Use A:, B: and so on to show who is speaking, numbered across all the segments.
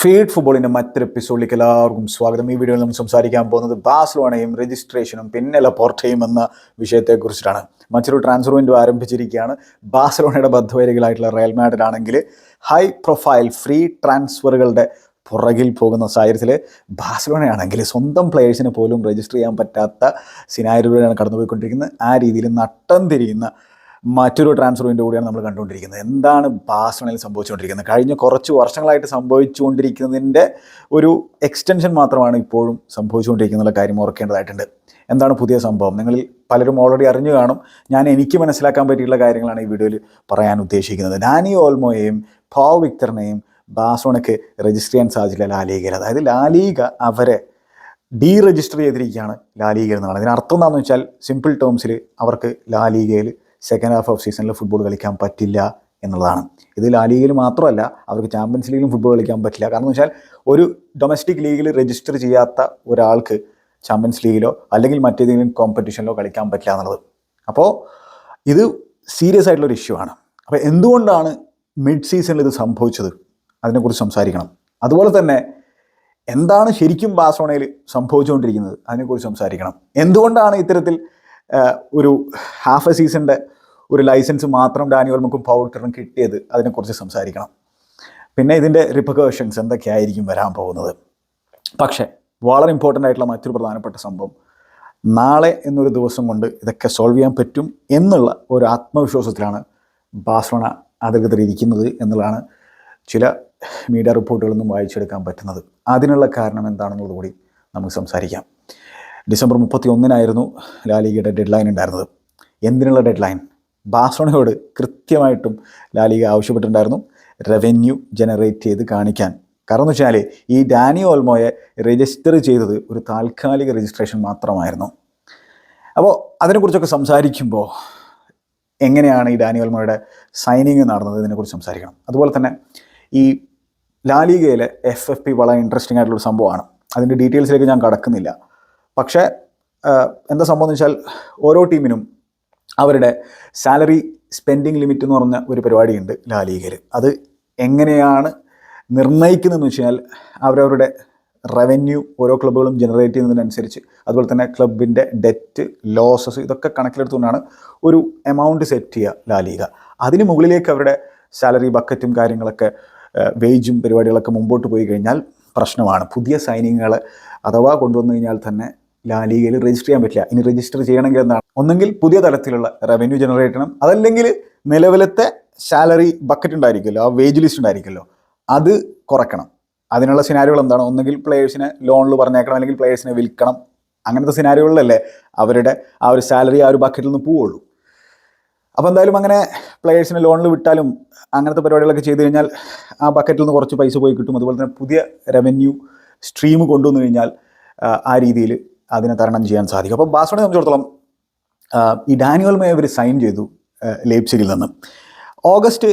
A: Feed ഫുട്ബോളിന്റെ മറ്റൊരു എപ്പിസോഡിലേക്ക് എല്ലാവർക്കും സ്വാഗതം. ഈ വീഡിയോയിൽ നമ്മൾ സംസാരിക്കാൻ പോകുന്നത് ബാസ്ലോണയും രജിസ്ട്രേഷനും പിന്നെ ലപ്പോർട്ടയും എന്ന വിഷയത്തെക്കുറിച്ചിട്ടാണ്. മറ്റൊരു ട്രാൻസ്ഫർ വിൻഡോ ആരംഭിച്ചിരിക്കുകയാണ്. ബാസ്ലോണയുടെ ബദ്ധവൈരികളായിട്ടുള്ള റയൽ മാഡ്രിഡ് ആണെങ്കിൽ ഹൈ പ്രൊഫൈൽ ഫ്രീ ട്രാൻസ്ഫറുകളുടെ പുറകിൽ പോകുന്ന സാഹചര്യത്തിൽ ബാഴ്സലോണയാണെങ്കിൽ സ്വന്തം പ്ലേയേഴ്സിന് പോലും രജിസ്റ്റർ ചെയ്യാൻ പറ്റാത്ത സിനാരിയിലൂടെയാണ് കടന്നുപോയിക്കൊണ്ടിരിക്കുന്നത്. ആ രീതിയിൽ നട്ടം തിരിയുന്ന മറ്റൊരു ട്രാൻസ്ഫർ വിൻഡോ കൂടിയാണ് നമ്മൾ കണ്ടുകൊണ്ടിരിക്കുന്നത്. എന്താണ് ബാഴ്സലോണയിൽ സംഭവിച്ചുകൊണ്ടിരിക്കുന്നത്? കഴിഞ്ഞ കുറച്ച് വർഷങ്ങളായിട്ട് സംഭവിച്ചുകൊണ്ടിരിക്കുന്നതിന്റെ ഒരു എക്സ്റ്റൻഷൻ മാത്രമാണ് ഇപ്പോഴും സംഭവിച്ചുകൊണ്ടിരിക്കുന്ന കാര്യം ഓർക്കേണ്ടതായിട്ടുണ്ട്. എന്താണ് പുതിയ സംഭവം? നിങ്ങളിൽ പലരും ഓൾറെഡി അറിഞ്ഞു കാണും. ഞാൻ എനിക്ക് മനസ്സിലാക്കാൻ പറ്റിയിട്ടുള്ള കാര്യങ്ങളാണ് ഈ വീഡിയോയിൽ പറയാൻ ഉദ്ദേശിക്കുന്നത്. ഡാനി ഓൾമോയെയും ഭാവ് വിക്ടറിനെയും ബാസോണയ്ക്ക് രജിസ്റ്റർ ചെയ്യാൻ സാധിച്ചില്ല ലാലീഗയിൽ അതായത് ലാലീഗ അവരെ ഡീ രജിസ്റ്റർ ചെയ്തിരിക്കുകയാണ് ലാലീഗയിൽ എന്നാണ് ഇതിനർത്ഥം എന്താണെന്ന് വെച്ചാൽ സിമ്പിൾ ടേംസിൽ അവർക്ക് ലാലീഗയിൽ സെക്കൻഡ് ഹാഫ് ഓഫ് സീസണിൽ ഫുട്ബോൾ കളിക്കാൻ പറ്റില്ല എന്നുള്ളതാണ്. ഇത് ലീഗിൽ മാത്രമല്ല അവർക്ക് ചാമ്പ്യൻസ് ലീഗിലും ഫുട്ബോൾ കളിക്കാൻ പറ്റില്ല. കാരണം വെച്ചാൽ ഒരു ഡൊമസ്റ്റിക് ലീഗിൽ രജിസ്റ്റർ ചെയ്യാത്ത ഒരാൾക്ക് ചാമ്പ്യൻസ് ലീഗിലോ അല്ലെങ്കിൽ മറ്റേതെങ്കിലും കോമ്പറ്റീഷനിലോ കളിക്കാൻ പറ്റില്ല എന്നുള്ളത്. അപ്പോൾ ഇത് സീരിയസ് ആയിട്ടുള്ള ഒരു ഇഷ്യൂ ആണ്. അപ്പോൾ എന്തുകൊണ്ടാണ് മിഡ് സീസണിൽ ഇത് സംഭവിച്ചത്? അതിനെക്കുറിച്ച് സംസാരിക്കണം. അതുപോലെ തന്നെ എന്താണ് ശരിക്കും ബാസോണയിൽ സംഭവിച്ചുകൊണ്ടിരിക്കുന്നത്? അതിനെക്കുറിച്ച് സംസാരിക്കണം. എന്തുകൊണ്ടാണ് ഇത്തരത്തിൽ ഒരു ഹാഫ് എ സീസണിന്റെ ഒരു ലൈസൻസ് മാത്രം ഡാനിയൽ മുക്കും പൗട്ടറിനും കിട്ടിയത് അതിനെക്കുറിച്ച് സംസാരിക്കണം. പിന്നെ ഇതിന്റെ റിപ്പക്കേഷൻസ് എന്തൊക്കെയായിരിക്കും വരാൻ പോകുന്നത്? പക്ഷേ വളരെ ഇമ്പോർട്ടന്റ് ആയിട്ടുള്ള മറ്റൊരു പ്രധാനപ്പെട്ട സംഭവം നാളെ എന്നൊരു ദിവസം കൊണ്ട് ഇതൊക്കെ സോൾവ് ചെയ്യാൻ പറ്റും എന്നുള്ള ഒരു ആത്മവിശ്വാസത്തിലാണ് ബാസ്വണ അധികൃതർ ഇരിക്കുന്നത് എന്നുള്ളതാണ് ചില മീഡിയ റിപ്പോർട്ടുകളിൽ നിന്നും വായിച്ചെടുക്കാൻ പറ്റുന്നത്. അതിനുള്ള കാരണം എന്താണെന്നുള്ളത് കൂടി നമുക്ക് സംസാരിക്കാം. ഡിസംബർ മുപ്പത്തി ഒന്നിനായിരുന്നു ലാലിഗയുടെ ഡെഡ് ലൈൻ ഉണ്ടായിരുന്നത്. എന്തിനുള്ള ഡെഡ് ലൈൻ ബാഴ്സലോണയോട് കൃത്യമായിട്ടും ലാലിഗ ആവശ്യപ്പെട്ടിട്ടുണ്ടായിരുന്നു റവന്യൂ ജനറേറ്റ് ചെയ്ത് കാണിക്കാൻ. കാരണം എന്ന് വെച്ചാൽ ഈ ഡാനി ഓൽമോയെ രജിസ്റ്റർ ചെയ്തത് ഒരു താൽക്കാലിക രജിസ്ട്രേഷൻ മാത്രമായിരുന്നു. അപ്പോൾ അതിനെക്കുറിച്ചൊക്കെ സംസാരിക്കുമ്പോൾ എങ്ങനെയാണ് ഈ ഡാനി ഓൽമോയുടെ സൈനിങ് നടന്നത് ഇതിനെക്കുറിച്ച് സംസാരിക്കണം. അതുപോലെ തന്നെ ഈ ലാലിഗയിലെ എഫ് എഫ് പി വളരെ ഇൻട്രസ്റ്റിംഗ് ആയിട്ടുള്ള സംഭവമാണ്. അതിന്റെ ഡീറ്റെയിൽസിലേക്ക് ഞാൻ കടക്കുന്നില്ല. പക്ഷേ എന്താ സംഭവം എന്ന് വെച്ചാൽ ഓരോ ടീമിനും അവരുടെ സാലറി സ്പെൻഡിങ് ലിമിറ്റ് എന്ന് പറഞ്ഞ ഒരു പരിപാടിയുണ്ട് ലാലീഗയിൽ അത് എങ്ങനെയാണ് നിർണയിക്കുന്നതെന്ന് വെച്ചാൽ അവരവരുടെ റവന്യൂ ഓരോ ക്ലബ്ബുകളും ജനറേറ്റ് ചെയ്യുന്നതിനനുസരിച്ച് അതുപോലെ തന്നെ ക്ലബിന്റെ ഡെറ്റ് ലോസസ് ഇതൊക്കെ കണക്കിലെടുത്തുകൊണ്ടാണ് ഒരു എമൗണ്ട് സെറ്റ് ചെയ്യുക ലാലീഗ. അതിന് മുകളിലേക്ക് അവരുടെ സാലറി ബക്കറ്റും കാര്യങ്ങളൊക്കെ വേജും പരിപാടികളൊക്കെ മുമ്പോട്ട് പോയി കഴിഞ്ഞാൽ പ്രശ്നമാണ്. പുതിയ സൈനികങ്ങൾ അഥവാ കൊണ്ടുവന്നു കഴിഞ്ഞാൽ തന്നെ ലാലീഗയിൽ രജിസ്റ്റർ ചെയ്യാൻ പറ്റില്ല. ഇനി രജിസ്റ്റർ ചെയ്യണമെങ്കിൽ എന്താണ്? ഒന്നെങ്കിൽ പുതിയ തലത്തിലുള്ള റവന്യൂ ജനറേറ്റ് ചെയ്യണം. അതല്ലെങ്കിൽ നിലവിലത്തെ സാലറി ബക്കറ്റ് ഉണ്ടായിരിക്കുമല്ലോ ആ വേജ് ലിസ്റ്റ് ഉണ്ടായിരിക്കുമല്ലോ അത് കുറയ്ക്കണം അതിനുള്ള സിനാരികൾ എന്താണ്? ഒന്നെങ്കിൽ പ്ലേയേഴ്സിനെ ലോണിൽ പറഞ്ഞേക്കണം അല്ലെങ്കിൽ പ്ലേയേഴ്സിനെ വിൽക്കണം. അങ്ങനത്തെ സിനാരികളിലല്ലേ അവരുടെ ആ ഒരു സാലറി ആ ഒരു ബക്കറ്റിൽ നിന്ന് പോവുള്ളൂ. അപ്പോൾ എന്തായാലും അങ്ങനെ പ്ലേയേഴ്സിനെ ലോണിൽ വിട്ടാലും അങ്ങനത്തെ പരിപാടികളൊക്കെ ചെയ്തു കഴിഞ്ഞാൽ ആ ബക്കറ്റിൽ നിന്ന് കുറച്ച് പൈസ പോയി കിട്ടും. അതുപോലെ തന്നെ പുതിയ റവന്യൂ സ്ട്രീം കൊണ്ടുവന്നു കഴിഞ്ഞാൽ ആ രീതിയിൽ അതിനെ തരണം ചെയ്യാൻ സാധിക്കും. അപ്പോൾ ബാസോണെ സംബന്ധിച്ചിടത്തോളം ഈ ഡാനിയൽ മേ അവർ സൈൻ ചെയ്തു ലേപ്സിഗിൽ നിന്ന്. ഓഗസ്റ്റ്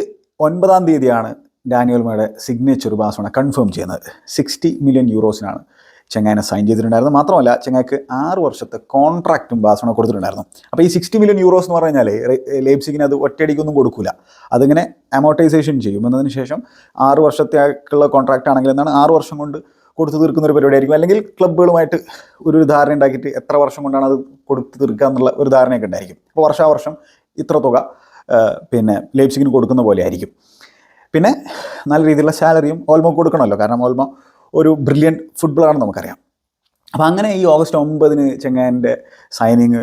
A: ഒൻപതാം തീയതിയാണ് ഡാനിയൽ മേയുടെ സിഗ്നേച്ചർ ബാസോണ കൺഫേം ചെയ്യുന്നത്. സിക്സ്റ്റി മില്യൺ യൂറോസിനാണ് ചെങ്ങായിനെ സൈൻ ചെയ്തിട്ടുണ്ടായിരുന്നു മാത്രമല്ല ചെങ്ങായിക്ക് ആറ് വർഷത്തെ കോൺട്രാക്റ്റും ബാസോണ കൊടുത്തിട്ടുണ്ടായിരുന്നു. അപ്പോൾ ഈ സിക്സ്റ്റി മില്യൺ യൂറോസ് എന്ന് പറഞ്ഞു കഴിഞ്ഞാൽ ലേപ്സിഗിന് അത് ഒറ്റയടിക്കൊന്നും കൊടുക്കില്ല അതിങ്ങനെ അമോർട്ടൈസേഷൻ ചെയ്യും എന്നതിന് ശേഷം ആറ് വർഷത്തേക്കുള്ള കോൺട്രാക്റ്റ് ആണെങ്കിൽ എന്താണ്? ആറ് വർഷം കൊണ്ട് കൊടുത്തു തീർക്കുന്ന ഒരു പരിപാടിയായിരിക്കും. അല്ലെങ്കിൽ ക്ലബ്ബുകളുമായിട്ട് ഒരു ധാരണ ഉണ്ടാക്കിയിട്ട് എത്ര വർഷം കൊണ്ടാണ് അത് കൊടുത്തു തീർക്കുക എന്നുള്ള ഒരു ധാരണയൊക്കെ ഉണ്ടായിരിക്കും. അപ്പോൾ വർഷാവർഷം ഇത്ര തുക പിന്നെ ലേപ്സിങ്ങിന് കൊടുക്കുന്ന പോലെ ആയിരിക്കും. പിന്നെ നല്ല രീതിയിലുള്ള സാലറിയും ഓൾമോ കൊടുക്കണമല്ലോ. കാരണം ഓൾമോ ഒരു ബ്രില്യൻ ഫുട്ബോളാണെന്ന് നമുക്കറിയാം. അപ്പോൾ അങ്ങനെ ഈ ഓഗസ്റ്റ് ഒമ്പതിന് ചെങ്ങാന്റെ സൈനിങ്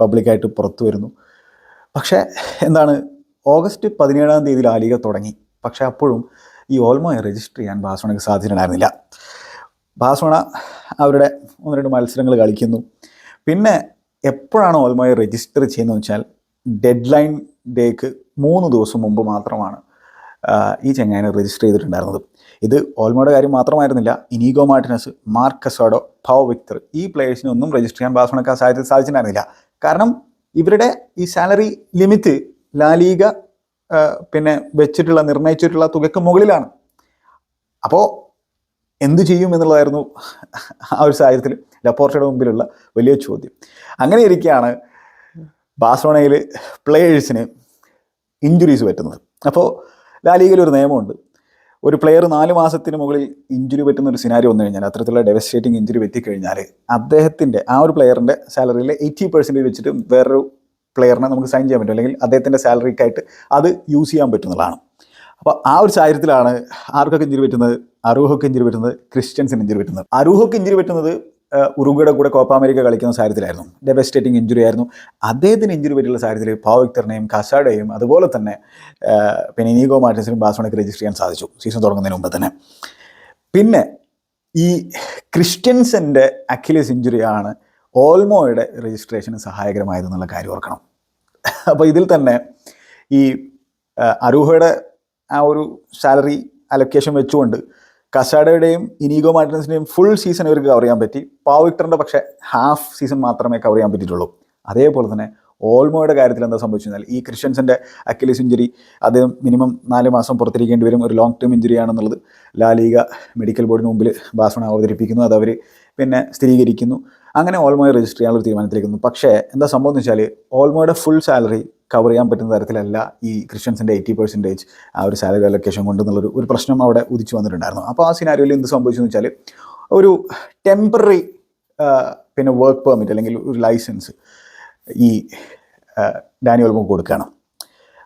A: പബ്ലിക്കായിട്ട് പുറത്തു വരുന്നു. പക്ഷേ എന്താണ് ഓഗസ്റ്റ് പതിനേഴാം തീയതി ലാലിക തുടങ്ങി. പക്ഷേ അപ്പോഴും ഈ ഓൾമോയെ രജിസ്റ്റർ ചെയ്യാൻ ബാസോണയ്ക്ക് സാധിച്ചിട്ടുണ്ടായിരുന്നില്ല ബാഴ്സലോണ അവരുടെ ഒന്ന് രണ്ട് മത്സരങ്ങൾ കളിക്കുന്നു. പിന്നെ എപ്പോഴാണ് ഓൾമോയെ രജിസ്റ്റർ ചെയ്യുന്നതെന്ന് വെച്ചാൽ ഡെഡ് ലൈൻ ഡേക്ക് മൂന്ന് ദിവസം മുമ്പ് മാത്രമാണ് ഈ ചെങ്ങായനെ രജിസ്റ്റർ ചെയ്തിട്ടുണ്ടായിരുന്നത്. ഇത് ഓൾമോയുടെ കാര്യം മാത്രമായിരുന്നില്ല. ഇനീഗോ മാർട്ടിനസ് മാർക്കസോഡോ പവ വിക്ടർ ഈ പ്ലേയേഴ്സിനൊന്നും രജിസ്റ്റർ ചെയ്യാൻ ബാഴ്സലോണയ്ക്ക് സാധിച്ചു സാധിച്ചിട്ടുണ്ടായിരുന്നില്ല. കാരണം ഇവരുടെ ഈ സാലറി ലിമിറ്റ് ലാലീഗ പിന്നെ വെച്ചിട്ടുള്ള നിർണയിച്ചിട്ടുള്ള തുകയ്ക്ക് മുകളിലാണ്. അപ്പോൾ എന്തു ചെയ്യും എന്നുള്ളതായിരുന്നു ആ ഒരു സാഹചര്യത്തിൽ ലപ്പോർട്ടയുടെ മുമ്പിലുള്ള വലിയ ചോദ്യം. അങ്ങനെ ഇരിക്കുകയാണ് ബാഴ്സലോണയിൽ പ്ലേയേഴ്സിന് ഇഞ്ചുറീസ് പറ്റുന്നത്. അപ്പോൾ ലാലീഗയിൽ ഒരു നിയമമുണ്ട്. ഒരു പ്ലെയർ നാല് മാസത്തിന് മുകളിൽ ഇഞ്ചുറി പറ്റുന്ന ഒരു സിനാരി വന്നു കഴിഞ്ഞാൽ അത്തരത്തിലുള്ള ഡെവസ്റ്റേറ്റിംഗ് ഇഞ്ചുറി പറ്റിക്കഴിഞ്ഞാൽ അദ്ദേഹത്തിന്റെ ആ ഒരു പ്ലെയറിന്റെ സാലറിയിലെ എയ്റ്റി പെർസെന്റേജ് വെച്ചിട്ട് വേറൊരു പ്ലെയറിനെ നമുക്ക് സൈൻ ചെയ്യാൻ പറ്റും. അല്ലെങ്കിൽ അദ്ദേഹത്തിന്റെ സാലറിക്കായിട്ട് അത് യൂസ് ചെയ്യാൻ പറ്റുന്നതാണ് അപ്പോൾ ആ ഒരു സാഹചര്യത്തിലാണ് ആർക്കൊക്കെ ഇഞ്ചുറി പറ്റുന്നത്? അറൂഹൊക്കെ ഇഞ്ചുറി പറ്റുന്നത് ക്രിസ്ത്യൻസിന് ഇഞ്ചുറി പറ്റുന്നത്. അറൂഹൊക്കെ ഇഞ്ചുറി പറ്റുന്നത് ഉറുഗയുടെ കൂടെ കോപ്പ അമേരിക്ക കളിക്കുന്ന സാഹചര്യത്തിലായിരുന്നു. ഡെവസ്റ്റേറ്റിംഗ് ഇഞ്ചുറി ആയിരുന്നു. അദ്ദേഹത്തിന് ഇഞ്ചുറി പറ്റിയുള്ള സാഹചര്യത്തിൽ പാവിക്തറിനെയും കസാഡയും അതുപോലെ തന്നെ പിന്നെ ഇനീഗോ മാർട്ടിൻസിനും ബാസോണയ്ക്ക് രജിസ്റ്റർ ചെയ്യാൻ സാധിച്ചു സീസൺ തുടങ്ങുന്നതിന് മുമ്പ് തന്നെ. പിന്നെ ഈ ക്രിസ്ത്യൻസിന്റെ അഖിലേസ് ഇഞ്ചുറിയാണ് ഓൾമോയുടെ രജിസ്ട്രേഷന് സഹായകരമായതെന്നുള്ള കാര്യം ഓർക്കണം. അപ്പോൾ ഇതിൽ തന്നെ ഈ അരൂഹയുടെ ആ ഒരു സാലറി അലൊക്കേഷൻ വെച്ചുകൊണ്ട് കസാഡയുടെയും ഇനീഗോ മാർട്ടിനസിന്റെയും ഫുൾ സീസൺ ഇവർക്ക് കവർ ചെയ്യാൻ പറ്റി. പാവിക്ടറിന്റെ പക്ഷെ ഹാഫ് സീസൺ മാത്രമേ കവർ ചെയ്യാൻ പറ്റിയിട്ടുള്ളൂ. അതേപോലെ തന്നെ ഓൾമോയുടെ കാര്യത്തിൽ എന്താ സംഭവിച്ചെന്നാൽ ഈ ക്രിസ്ത്യൻസിന്റെ അക്കിലിസ് ഇഞ്ചുറി അദ്ദേഹം മിനിമം നാല് മാസം പുറത്തിരിക്കേണ്ടി വരും. ഒരു ലോങ് ടേം ഇഞ്ചുറി ആണെന്നുള്ളത് ലാലീഗ മെഡിക്കൽ ബോർഡിന് മുമ്പിൽ ബാസ്മണ അവതരിപ്പിക്കുന്നു. അതവർ പിന്നെ സ്ഥിരീകരിക്കുന്നു. അങ്ങനെ ഓൾമോയെ രജിസ്റ്റർ ചെയ്യാനുള്ള തീരുമാനത്തിലേക്ക് പക്ഷേ എന്താ സംഭവം എന്ന് വെച്ചാൽ ഓൾമോയുടെ ഫുൾ സാലറി കവർ ചെയ്യാൻ പറ്റുന്ന തരത്തിലല്ല ഈ ക്രിസ്ത്യൻസിന്റെ എയ്റ്റി പെർസെന്റേജ് ആ ഒരു സാലറി അലൊക്കേഷൻ കൊണ്ടെന്നുള്ളൊരു ഒരു പ്രശ്നം അവിടെ ഉദിച്ചു വന്നിട്ടുണ്ടായിരുന്നു. അപ്പോൾ ആ സിനാരിയോയിൽ എന്ത് സംഭവിച്ചു എന്ന് വെച്ചാൽ ഒരു ടെമ്പററി പിന്നെ വർക്ക് പെർമിറ്റ് അല്ലെങ്കിൽ ഒരു ലൈസൻസ് ഈ ആ, ഡാനി ഓൾമോ കൊടുക്കുകയാണ്.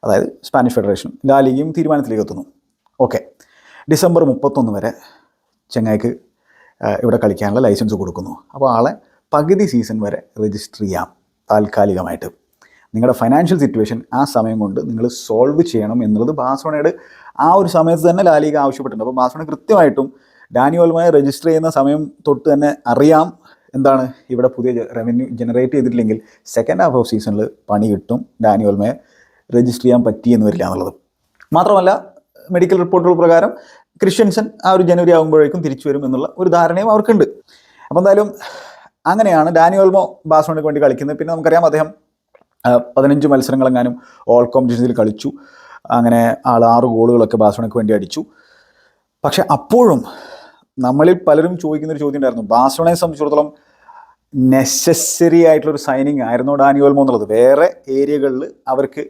A: അതായത് സ്പാനിഷ് ഫെഡറേഷൻ ലാ ലീഗയും തീരുമാനത്തിലേക്ക് എത്തുന്നു ഓക്കെ. ഡിസംബർ മുപ്പത്തൊന്ന് വരെ ചെങ്ങായിക്ക് ഇവിടെ കളിക്കാനുള്ള ലൈസൻസ് കൊടുക്കുന്നു. അപ്പോൾ ആളെ പകുതി സീസൺ വരെ രജിസ്റ്റർ ചെയ്യാം താൽക്കാലികമായിട്ട്. നിങ്ങളുടെ ഫൈനാൻഷ്യൽ സിറ്റുവേഷൻ ആ സമയം കൊണ്ട് നിങ്ങൾ സോൾവ് ചെയ്യണം എന്നുള്ളത് ബാസോണയുടെ ആ ഒരു സമയത്ത് തന്നെ ലാലിക ആവശ്യപ്പെട്ടിട്ടുണ്ട്. അപ്പോൾ ബാസോണ കൃത്യമായിട്ടും ഡാനിയോൽമായി രജിസ്റ്റർ ചെയ്യുന്ന സമയം തൊട്ട് തന്നെ അറിയാം എന്താണ് ഇവിടെ പുതിയ റവന്യൂ ജനറേറ്റ് ചെയ്തിട്ടില്ലെങ്കിൽ സെക്കൻഡ് ഹാഫ് ഓഫ് സീസണിൽ പണി കിട്ടും ഡാനിയോൽമയെ രജിസ്റ്റർ ചെയ്യാൻ പറ്റിയെന്ന് വരില്ല എന്നുള്ളത്. മാത്രമല്ല മെഡിക്കൽ റിപ്പോർട്ടുകൾ പ്രകാരം ക്രിസ്ത്യൻസൺ ആ ഒരു ജനുവരി ആകുമ്പോഴേക്കും തിരിച്ചു വരും എന്നുള്ള ഒരു ധാരണയും അവർക്കുണ്ട്. അപ്പോൾ എന്തായാലും അങ്ങനെയാണ് ഡാനി ഓൾമോ ബാസോണിക്ക് വേണ്ടി കളിക്കുന്നത്. പിന്നെ നമുക്കറിയാം അദ്ദേഹം പതിനഞ്ച് മത്സരങ്ങളെങ്ങാനും ഓൾ കോമ്പറ്റീഷനിൽ കളിച്ചു. അങ്ങനെ ആൾ ആറ് ഗോളുകളൊക്കെ ബാസോണയ്ക്ക് വേണ്ടി അടിച്ചു. പക്ഷെ അപ്പോഴും നമ്മളിൽ പലരും ചോദിക്കുന്നൊരു ചോദ്യം ഉണ്ടായിരുന്നു. ബാസോണയെ സംബന്ധിച്ചിടത്തോളം നെസസറി ആയിട്ടുള്ളൊരു സൈനിങ് ആയിരുന്നോ ഡാനിയോൽമോ എന്നുള്ളത്? വേറെ ഏരിയകളിൽ അവർക്ക്